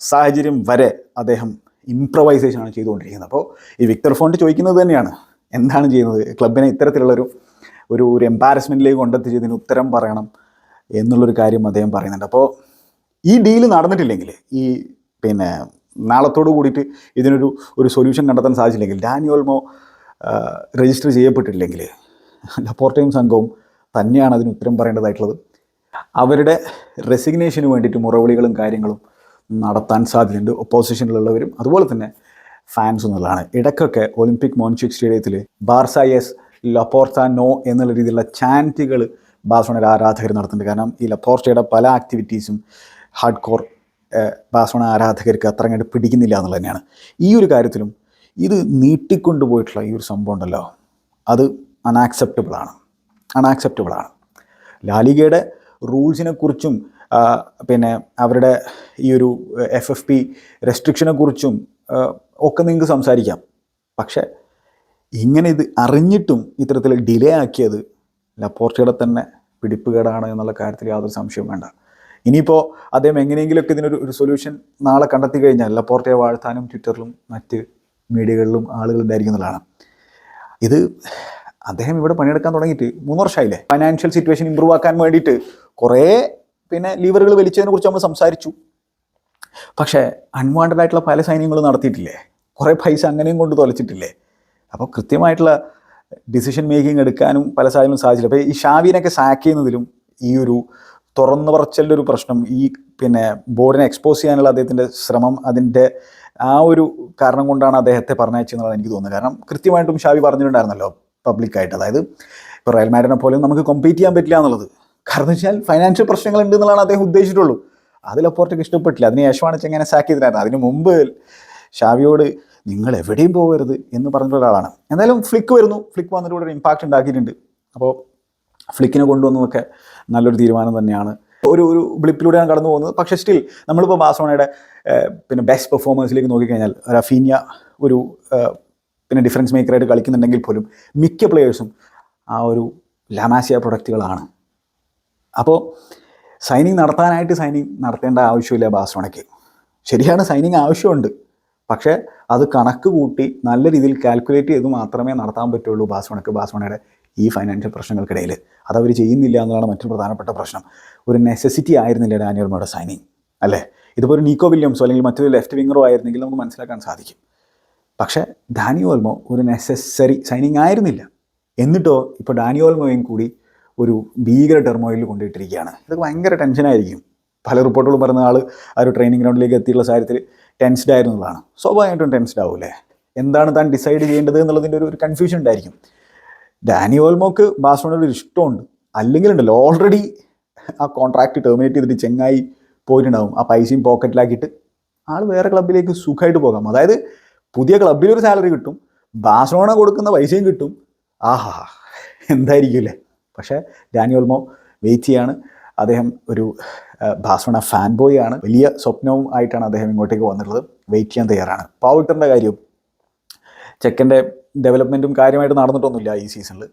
A: സാഹചര്യം വരെ അദ്ദേഹം ഇംപ്രവൈസേഷൻ ആണ് ചെയ്തുകൊണ്ടിരിക്കുന്നത്. അപ്പോൾ ഈ വിക്ടർ ഫോണ്ട് ചോദിക്കുന്നത് തന്നെയാണ്. എന്താണ് ചെയ്യുന്നത്? ക്ലബിനെ ഇത്തരത്തിലുള്ളൊരു ഒരു ഒരു എംബാരസ്മെന്റിലേക്ക് കൊണ്ടെത്തിച്ചതിന് ഉത്തരം പറയണം എന്നുള്ളൊരു കാര്യം അദ്ദേഹം പറയുന്നുണ്ട്. അപ്പോൾ ഈ ഡീൽ നടന്നിട്ടില്ലെങ്കിൽ ഈ പിന്നെ നാളത്തോട് കൂടിയിട്ട് ഇതിനൊരു ഒരു സൊല്യൂഷൻ കണ്ടെത്താൻ സാധിച്ചില്ലെങ്കിൽ ഡാനിയോൾമോ രജിസ്റ്റർ ചെയ്യപ്പെട്ടില്ലെങ്കിൽ ലപ്പോർട്ടയും സംഘവും തന്നെയാണ് അതിന് ഉത്തരം പറയേണ്ടതായിട്ടുള്ളത്. അവരുടെ റെസിഗ്നേഷന് വേണ്ടിയിട്ട് മുറവിളികളും കാര്യങ്ങളും നടത്താൻ സാധ്യതയുണ്ട്. ഒപ്പോസിഷനിലുള്ളവരും അതുപോലെ തന്നെ ഫാൻസ് എന്നുള്ളതാണ് ഇടയ്ക്കൊക്കെ ഒളിമ്പിക് മോൺചിക് സ്റ്റേഡിയത്തിൽ ബാർസായസ് ലപ്പോർത്ത നോ എന്നുള്ള രീതിയിലുള്ള ചാന്റുകൾ ബാസോണയുടെ ആരാധകർ നടത്തുന്നുണ്ട്. കാരണം ഈ ലപ്പോർച്ചയുടെ പല ആക്ടിവിറ്റീസും ഹാർഡ് കോർ ബാസോണ ആരാധകർക്ക് അത്ര അങ്ങോട്ട് പിടിക്കുന്നില്ല എന്നുള്ളത് തന്നെയാണ് ഈ ഒരു കാര്യത്തിലും ഇത് നീട്ടിക്കൊണ്ടുപോയിട്ടുള്ള ഈ ഒരു സംഭവം ഉണ്ടല്ലോ. അത് അൺആക്സെപ്റ്റബിളാണ് അൺആക്സെപ്റ്റബിളാണ് ലാലികയുടെ ആണ്. ലാലിഗയുടെ റൂൾസിനെ കുറിച്ചും പിന്നെ അവരുടെ ഈ ഒരു എഫ് എഫ് പി റെസ്ട്രിക്ഷനെ കുറിച്ചും ഒക്കെ നിങ്ങൾക്ക് സംസാരിക്കാം. പക്ഷേ ഇങ്ങനെ ഇത് അറിഞ്ഞിട്ടും ഇത്തരത്തിൽ ഡിലേ ആക്കിയത് ലപ്പോർച്ചയുടെ തന്നെ പിടിപ്പുകേടാണ് എന്നുള്ള കാര്യത്തിൽ യാതൊരു സംശയവും വേണ്ട. ഇനിയിപ്പോൾ അദ്ദേഹം എങ്ങനെയെങ്കിലുമൊക്കെ ഇതിനൊരു ഒരു സൊല്യൂഷൻ നാളെ കണ്ടെത്തി കഴിഞ്ഞാൽ ലപ്പോർട്ടയെ വാഴ്ത്താനും ട്വിറ്ററിലും മറ്റ് മീഡിയകളിലും ആളുകൾ ഉണ്ടായിരിക്കും എന്നുള്ളതാണ് ഇത് അദ്ദേഹം ഇവിടെ പണിയെടുക്കാൻ തുടങ്ങിയിട്ട് മൂന്ന് വർഷമായില്ലേ? ഫൈനാൻഷ്യൽ സിറ്റുവേഷൻ ഇമ്പ്രൂവ് ആക്കാൻ വേണ്ടിയിട്ട് കുറേ പിന്നെ ലീവറുകൾ വലിച്ചതിനെ കുറിച്ച് നമ്മൾ സംസാരിച്ചു. പക്ഷേ അൺവാണ്ടഡ് ആയിട്ടുള്ള പല സൈന്യങ്ങളും നടത്തിയിട്ടില്ലേ? കുറേ പൈസ അങ്ങനെയും കൊണ്ട് തൊലച്ചിട്ടില്ലേ? അപ്പോൾ കൃത്യമായിട്ടുള്ള ഡിസിഷൻ മേക്കിംഗ് എടുക്കാനും പല സാഹചര്യങ്ങളും സാധിച്ചില്ല. അപ്പോൾ ഈ ഷാവിനൊക്കെ സാക്ക് ചെയ്യുന്നതിലും ഈ ഒരു തുറന്നു പറച്ചലിന്റെ ഒരു പ്രശ്നം. ഈ പിന്നെ ബോർഡിനെ എക്സ്പോസ് ചെയ്യാനുള്ള അദ്ദേഹത്തിന്റെ ശ്രമം അതിന്റെ ആ ഒരു കാരണം കൊണ്ടാണ് അദ്ദേഹത്തെ പറഞ്ഞയച്ചെന്നുള്ളത് എനിക്ക് തോന്നുന്നത്. കാരണം കൃത്യമായിട്ടും ഷാവി പറഞ്ഞിട്ടുണ്ടായിരുന്നല്ലോ പബ്ലിക്കായിട്ട് അതായത് ഇപ്പോൾ റയൽ മാഡിനെ പോലും നമുക്ക് കോമ്പീറ്റ് ചെയ്യാൻ പറ്റില്ല എന്നുള്ളത്. കാരണം എന്ന് വെച്ചാൽ ഫൈനാൻഷ്യൽ പ്രശ്നങ്ങൾ ഉണ്ട് എന്നുള്ളതാണ് അദ്ദേഹം ഉദ്ദേശിച്ചിട്ടുള്ളൂ. അതിൽ അപ്പോർട്ടൊക്കെ ഇഷ്ടപ്പെട്ടില്ല. അതിന് ശേഷമാണ് എങ്ങനെ സാക്ക് ചെയ്തിട്ടായിരുന്നു അതിന് മുമ്പ് ഷാവിയോട് നിങ്ങൾ എവിടെയും പോകരുത് എന്ന് പറഞ്ഞിട്ടുള്ള ഒരാളാണ്. എന്തായാലും ഫ്ലിക്ക് വരുന്നു. ഫ്ലിക്ക് വന്നിട്ട് ഒരു ഇമ്പാക്റ്റ് ഉണ്ടാക്കിയിട്ടുണ്ട്. അപ്പോൾ ഫ്ലിക്കിനെ കൊണ്ടുവന്നതൊക്കെ നല്ലൊരു തീരുമാനം തന്നെയാണ്. ഒരു ഒരു ബ്ലിപ്പിലൂടെയാണ് കടന്നു പോകുന്നത്. പക്ഷേ സ്റ്റിൽ നമ്മളിപ്പോൾ ബാസോണയുടെ പിന്നെ ബെസ്റ്റ് പെർഫോമൻസിലേക്ക് നോക്കിക്കഴിഞ്ഞാൽ റഫീനിയ ഒരു പിന്നെ ഡിഫറൻസ് മേക്കറായിട്ട് കളിക്കുന്നുണ്ടെങ്കിൽ പോലും മിക്ക പ്ലെയേഴ്സും ആ ഒരു ലാമാസിയ പ്രൊഡക്റ്റുകളാണ്. അപ്പോൾ സൈനിങ് നടത്താനായിട്ട് സൈനിങ് നടത്തേണ്ട ആവശ്യമില്ല ബാസോണയ്ക്ക് ശരിയാണ് സൈനിങ് ആവശ്യമുണ്ട്. പക്ഷേ അത് കണക്ക് കൂട്ടി നല്ല രീതിയിൽ കാൽക്കുലേറ്റ് ചെയ്ത് മാത്രമേ നടത്താൻ പറ്റുള്ളൂ ബാസോണയ്ക്ക് ബാഴ്സലോണയുടെ ഈ ഫൈനാൻഷ്യൽ പ്രശ്നങ്ങൾക്കിടയിൽ. അതവർ ചെയ്യുന്നില്ല എന്നതാണ് മറ്റൊരു പ്രധാനപ്പെട്ട പ്രശ്നം. ഒരു നെസസിറ്റി ആയിരുന്നില്ല ഡാനിയൽ മോയുടെ സൈനിങ് അല്ലേ? ഇതിപ്പോൾ ഒരു നീക്കോ വില്യംസോ അല്ലെങ്കിൽ മറ്റൊരു ലെഫ്റ്റ് വിങ്ങറോ ആയിരുന്നെങ്കിൽ നമുക്ക് മനസ്സിലാക്കാൻ സാധിക്കും. പക്ഷേ ഡാനി ഓൽമോ ഒരു നെസസറി സൈനിങ് ആയിരുന്നില്ല. എന്നിട്ടോ ഇപ്പോൾ ഡാനി ഓൽമോയും കൂടി ഒരു ഭീകര ടെർമോയിൽ കൊണ്ടിട്ടിരിക്കുകയാണ് ഇതൊക്കെ ഭയങ്കര ടെൻഷനായിരിക്കും പല റിപ്പോർട്ടുകളും പറയുന്ന ആൾ ആ ഒരു ട്രെയിനിങ് ഗ്രൗണ്ടിലേക്ക് എത്തിയുള്ള സാഹചര്യത്തിൽ ടെൻസ്ഡ് ആയിരുന്നതാണ് സ്വാഭാവികമായിട്ടും ടെൻസ്ഡ് ആവൂലേ എന്താണ് താൻ ഡിസൈഡ് ചെയ്യേണ്ടത് എന്നുള്ളതിന്റെ ഒരു കൺഫ്യൂഷൻ ഉണ്ടായിരിക്കും. ഡാനി ഓൽമോക്ക് ബാഴ്സലോണയോട് ഒരു ഇഷ്ടമുണ്ട്. അല്ലെങ്കിൽ ഉണ്ടല്ലോ ഓൾറെഡി ആ കോൺട്രാക്ട് ടെർമിനേറ്റ് ചെയ്തിട്ട് ചെങ്ങായി പോയിട്ടുണ്ടാവും. ആ പൈസയും പോക്കറ്റിലാക്കിയിട്ട് ആൾ വേറെ ക്ലബിലേക്ക് സുഖമായിട്ട് പോകാം. അതായത് പുതിയ ക്ലബിലൊരു സാലറി കിട്ടും ബാഴ്സലോണ കൊടുക്കുന്ന പൈസയും കിട്ടും. ആഹാ എന്തായിരിക്കും അല്ലേ പക്ഷേ ഡാനി ഓൾമോ വെയിറ്റ് ചെയ്യാണ്. അദ്ദേഹം ഒരു ബാഴ്സലോണ ഫാൻ ബോയ് ആണ്. വലിയ സ്വപ്നവും ആയിട്ടാണ് അദ്ദേഹം ഇങ്ങോട്ടേക്ക് വന്നിട്ടുള്ളത്. വെയിറ്റ് ചെയ്യാൻ തയ്യാറാണ്. പാവിട്ടറിന്റെ കാര്യം. ചെക്കന്റെ ഡെവലപ്മെന്റും കാര്യമായിട്ട് നടന്നിട്ടൊന്നുമില്ല ഈ സീസണിൽ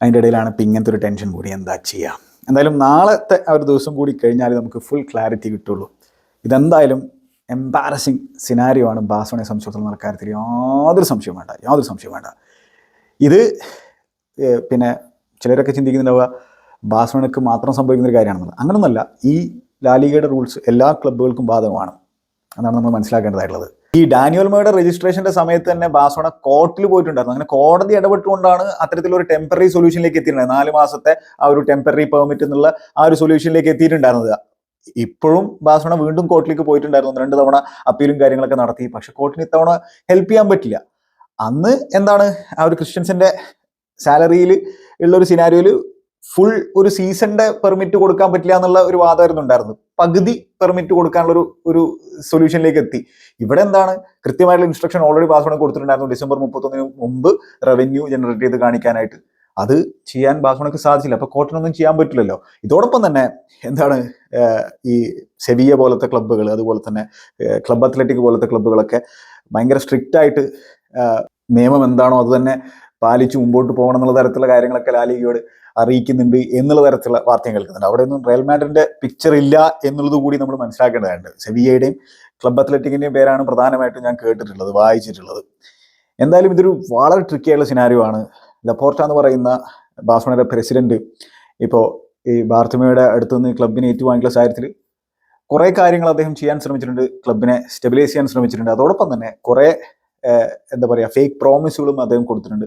A: അതിന്റെ ഇടയിലാണ് ഇപ്പം ഇങ്ങനത്തെ ഒരു ടെൻഷൻ കൂടി. എന്താ ചെയ്യുക എന്തായാലും നാളത്തെ ഒരു ദിവസം കൂടി കഴിഞ്ഞാൽ നമുക്ക് ഫുൾ ക്ലാരിറ്റി കിട്ടുള്ളൂ. ഇതെന്തായാലും എംബാരസിങ് സിനാരിയോ ആണ് ബാസോണെ സംശയത്തിൽ എന്ന കാര്യത്തിൽ യാതൊരു സംശയം വേണ്ട. യാതൊരു സംശയം വേണ്ട. ഇത് പിന്നെ ചിലരൊക്കെ ചിന്തിക്കുന്നുണ്ടാവുക ബാസോണയ്ക്ക് മാത്രം സംഭവിക്കുന്ന ഒരു കാര്യമാണെന്നുള്ളത്. അങ്ങനൊന്നല്ല ഈ ലാലിഗയുടെ റൂൾസ് എല്ലാ ക്ലബ്ബുകൾക്കും ബാധകമാണ്. എന്നാണ് നമ്മൾ മനസ്സിലാക്കേണ്ടതായിട്ടുള്ളത്. ഈ ഡാനിയൽ മേയുടെ രജിസ്ട്രേഷന്റെ സമയത്ത് തന്നെ ബാസോണ കോർട്ടിൽ പോയിട്ടുണ്ടായിരുന്നു. അങ്ങനെ കോടതി ഇടപെട്ടുകൊണ്ടാണ് അത്തരത്തിലൊരു ടെമ്പററി സൊല്യൂഷനിലേക്ക് എത്തിയിട്ടുണ്ടായത് നാല് മാസത്തെ ആ ഒരു ടെമ്പററി പെർമിറ്റ് എന്നുള്ള ആ ഒരു സൊല്യൂഷനിലേക്ക് എത്തിയിട്ടുണ്ടായിരുന്നത്. ഇപ്പോഴും ബാസോണ വീണ്ടും കോർട്ടിലേക്ക് പോയിട്ടുണ്ടായിരുന്നു. രണ്ട് തവണ അപ്പീലും കാര്യങ്ങളൊക്കെ നടത്തി. പക്ഷെ കോർട്ടിന് ഇത്തവണ ഹെൽപ്പ് ചെയ്യാൻ പറ്റില്ല. അന്ന് എന്താണ് ആ ഒരു ക്രിസ്ത്യൻസിന്റെ സാലറിയിൽ ഉള്ള ഒരു സിനാരിയോയിൽ ഫുൾ ഒരു സീസണിന്റെ പെർമിറ്റ് കൊടുക്കാൻ പറ്റില്ല എന്നുള്ള ഒരു വാദമായിരുന്നു ഉണ്ടായിരുന്നു പകുതി പെർമിറ്റ് കൊടുക്കാനുള്ള ഒരു ഒരു സൊല്യൂഷനിലേക്ക് എത്തി. ഇവിടെ എന്താണ്? കൃത്യമായിട്ടുള്ള ഇൻസ്ട്രക്ഷൻ ഓൾറെഡി പാസ്വേഡ് കൊടുത്തിട്ടുണ്ടായിരുന്നു ഡിസംബർ മുപ്പത്തൊന്നിന് മുമ്പ് റവന്യൂ ജനറേറ്റ് ചെയ്ത് കാണിക്കാനായിട്ട്. അത് ചെയ്യാൻ ബാസോണക്ക് സാധിച്ചില്ല. അപ്പൊ കോട്ടനൊന്നും ചെയ്യാൻ പറ്റില്ലല്ലോ. ഇതോടൊപ്പം തന്നെ എന്താണ്? ഈ സെവിയ പോലത്തെ ക്ലബ്ബുകൾ അതുപോലെ തന്നെ ക്ലബ് അത്ലറ്റിക് പോലത്തെ ക്ലബ്ബുകളൊക്കെ ഭയങ്കര സ്ട്രിക്റ്റ് ആയിട്ട് നിയമം എന്താണോ അത് തന്നെ പാലിച്ച് മുമ്പോട്ട് പോകണം എന്നുള്ള തരത്തിലുള്ള കാര്യങ്ങളൊക്കെ ലാലിഗയോട് അറിയിക്കുന്നുണ്ട് എന്നുള്ള തരത്തിലുള്ള വാർത്തയും കേൾക്കുന്നുണ്ട്. അവിടെ ഒന്നും റയൽ മാഡ്രിഡിന്റെ പിക്ചർ ഇല്ല എന്നുള്ളത് കൂടി നമ്മൾ മനസ്സിലാക്കേണ്ടതായിട്ട് സെവിയയുടെയും ക്ലബ് അത്ലറ്റിക്കിന്റെയും പേരാണ് പ്രധാനമായിട്ടും ഞാൻ കേട്ടിട്ടുള്ളത് വായിച്ചിട്ടുള്ളത്. എന്തായാലും ഇതൊരു വളരെ ട്രിക്കി ആയിട്ടുള്ള സിനാരിയോ ആണ്. ലപ്പോർട്ട എന്ന് പറയുന്ന ബാസ്മണയുടെ പ്രസിഡന്റ് ഇപ്പോൾ ഈ ബാർത്തമയുടെ അടുത്ത് നിന്ന് ക്ലബിനെ ഏറ്റുവാങ്ങിയുള്ള സാഹചര്യത്തിൽ കുറേ കാര്യങ്ങൾ അദ്ദേഹം ചെയ്യാൻ ശ്രമിച്ചിട്ടുണ്ട് ക്ലബിനെ സ്റ്റെബിലൈസ് ചെയ്യാൻ ശ്രമിച്ചിട്ടുണ്ട്. അതോടൊപ്പം തന്നെ കുറേ എന്താ പറയുക ഫേക്ക് പ്രോമിസുകളും അദ്ദേഹം കൊടുത്തിട്ടുണ്ട്.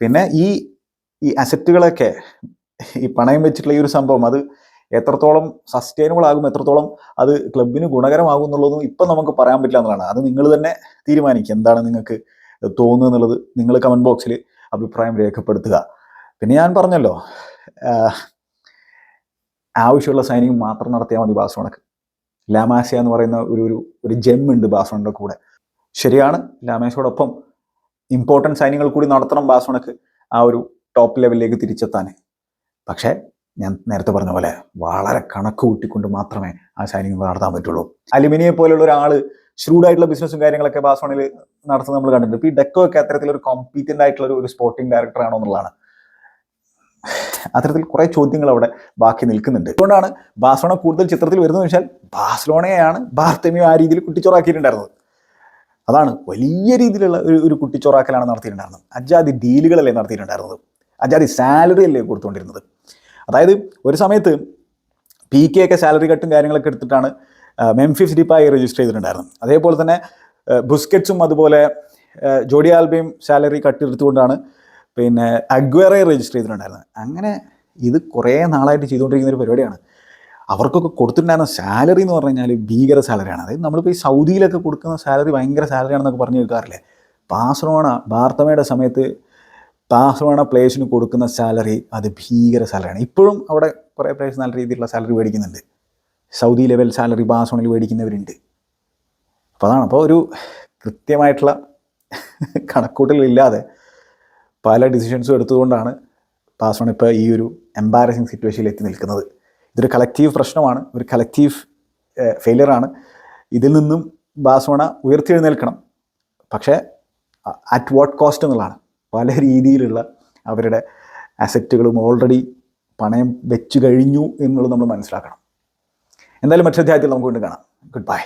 A: പിന്നെ ഈ ഈ അസറ്റുകളൊക്കെ ഈ പണയം വെച്ചിട്ടുള്ള ഈ ഒരു സംഭവം അത് എത്രത്തോളം സസ്റ്റൈനബിൾ ആകും എത്രത്തോളം അത് ക്ലബിന് ഗുണകരമാകും എന്നുള്ളതും ഇപ്പം നമുക്ക് പറയാൻ പറ്റില്ല എന്നുള്ളതാണ്. അത് നിങ്ങൾ തന്നെ തീരുമാനിക്കുക. എന്താണ് നിങ്ങൾക്ക് തോന്നുക എന്നുള്ളത് നിങ്ങൾ കമന്റ് ബോക്സിൽ അഭിപ്രായം രേഖപ്പെടുത്തുക. പിന്നെ ഞാൻ പറഞ്ഞല്ലോ ആവശ്യമുള്ള സൈനിങ് മാത്രം നടത്തിയാൽ മതി ബാസോണക്ക് ലാമാസിയ എന്ന് പറയുന്ന ഒരു ഒരു ജെം ഉണ്ട് ബാഴ്സലോണയുടെ കൂടെ. ശരിയാണ്. രാമേശോടൊപ്പം ഇമ്പോർട്ടന്റ് സൈനിങ്ങൾ കൂടി നടത്തണം ബാസോണക്ക് ആ ഒരു ടോപ്പ് ലെവലിലേക്ക് തിരിച്ചെത്താൻ. പക്ഷേ ഞാൻ നേരത്തെ പറഞ്ഞ പോലെ വളരെ കണക്ക് കൂട്ടിക്കൊണ്ട് മാത്രമേ ആ സൈനിങ് നടത്താൻ പറ്റുള്ളൂ. അലുമിനിയെ പോലുള്ള ഒരാൾ ഷ്രൂഡായിട്ടുള്ള ബിസിനസ്സും കാര്യങ്ങളൊക്കെ ബാസോണിൽ നടത്തുന്നത് നമ്മൾ കണ്ടിട്ടുണ്ട്. ഈ ഡെക്കോ ഒക്കെ അത്തരത്തിലൊരു കോമ്പീറ്റന്റ് ആയിട്ടുള്ള ഒരു- സ്പോർട്ടിംഗ് ഡയറക്ടർ ആണോ എന്നുള്ളതാണ്. അത്തരത്തിൽ കുറേ ചോദ്യങ്ങൾ അവിടെ ബാക്കി നിൽക്കുന്നുണ്ട്. അതുകൊണ്ടാണ് ബാസോണ കൂടുതൽ ചിത്രത്തിൽ വരുന്നത് വെച്ചാൽ ബാഴ്സലോണയെയാണ് ബാർത്തമ്യോ ആ രീതിയിൽ കുട്ടിച്ചോറാക്കിയിട്ടുണ്ടായിരുന്നത്. അതാണ് വലിയ രീതിയിലുള്ള ഒരു ഒരു കുട്ടിച്ചോറാക്കലാണ് നടത്തിയിട്ടുണ്ടായിരുന്നത്. അജാതി ഡീലുകളല്ലേ നടത്തിയിട്ടുണ്ടായിരുന്നത്. അജാതി സാലറി അല്ലേ കൊടുത്തുകൊണ്ടിരുന്നത്. അതായത് ഒരു സമയത്ത് പി കെ ഒക്കെ സാലറി കട്ടും കാര്യങ്ങളൊക്കെ എടുത്തിട്ടാണ് മെംഫിസ് ഡിപ്പായി രജിസ്റ്റർ ചെയ്തിട്ടുണ്ടായിരുന്നത്. അതേപോലെ തന്നെ ബുസ്കറ്റ്സും അതുപോലെ ജോഡി ആൽബയും സാലറി കട്ട് എടുത്തുകൊണ്ടാണ് പിന്നെ അഗ്വേറെ രജിസ്റ്റർ ചെയ്തിട്ടുണ്ടായിരുന്നത്. അങ്ങനെ ഇത് കുറേ നാളായിട്ട് ചെയ്തുകൊണ്ടിരിക്കുന്ന ഒരു പരിപാടിയാണ്. അവർക്കൊക്കെ കൊടുത്തിട്ടുണ്ടായിരുന്ന സാലറി എന്ന് പറഞ്ഞു കഴിഞ്ഞാൽ ഭീകര സാലറിയാണ് അതായത് നമ്മളിപ്പോൾ ഈ സൗദിയിലൊക്കെ കൊടുക്കുന്ന സാലറി ഭയങ്കര സാലറിയാണെന്നൊക്കെ പറഞ്ഞു കേൾക്കാറില്ലേ? പാസറോണ ബാർത്തമയുടെ സമയത്ത് പാസറോണ പ്ലേയേഴ്സിന് കൊടുക്കുന്ന സാലറി അത് ഭീകര സാലറിയാണ് ഇപ്പോഴും അവിടെ കുറേ പ്ലേയേഴ്സ് നല്ല രീതിയിലുള്ള സാലറി മേടിക്കുന്നുണ്ട്. സൗദി ലെവൽ സാലറി ബാഴ്സലോണയിൽ മേടിക്കുന്നവരുണ്ട്. അപ്പോൾ അതാണ്. അപ്പോൾ ഒരു കൃത്യമായിട്ടുള്ള കണക്കൂട്ടലില്ലാതെ പല ഡിസിഷൻസും എടുത്തുകൊണ്ടാണ് ബാഴ്സലോണ ഇപ്പോൾ ഈ ഒരു എംബാരസിങ് സിറ്റുവേഷനിൽ എത്തി നിൽക്കുന്നത്. ഇതൊരു കളക്റ്റീവ് പ്രശ്നമാണ് ഒരു കളക്റ്റീവ് ഫെയിലിയറാണ് ഇതിൽ നിന്നും ബാസോണ ഉയർത്തെഴുന്നേൽക്കണം. പക്ഷേ അറ്റ് വാട്ട് കോസ്റ്റ് എന്നുള്ളതാണ്. പല രീതിയിലുള്ള അവരുടെ അസറ്റുകളും ഓൾറെഡി പണയം വെച്ചു കഴിഞ്ഞു എന്നുള്ളത് നമ്മൾ മനസ്സിലാക്കണം. എന്തായാലും മറ്റൊരു അധ്യായത്തിൽ നമുക്ക് വീണ്ടും കാണാം. Good bye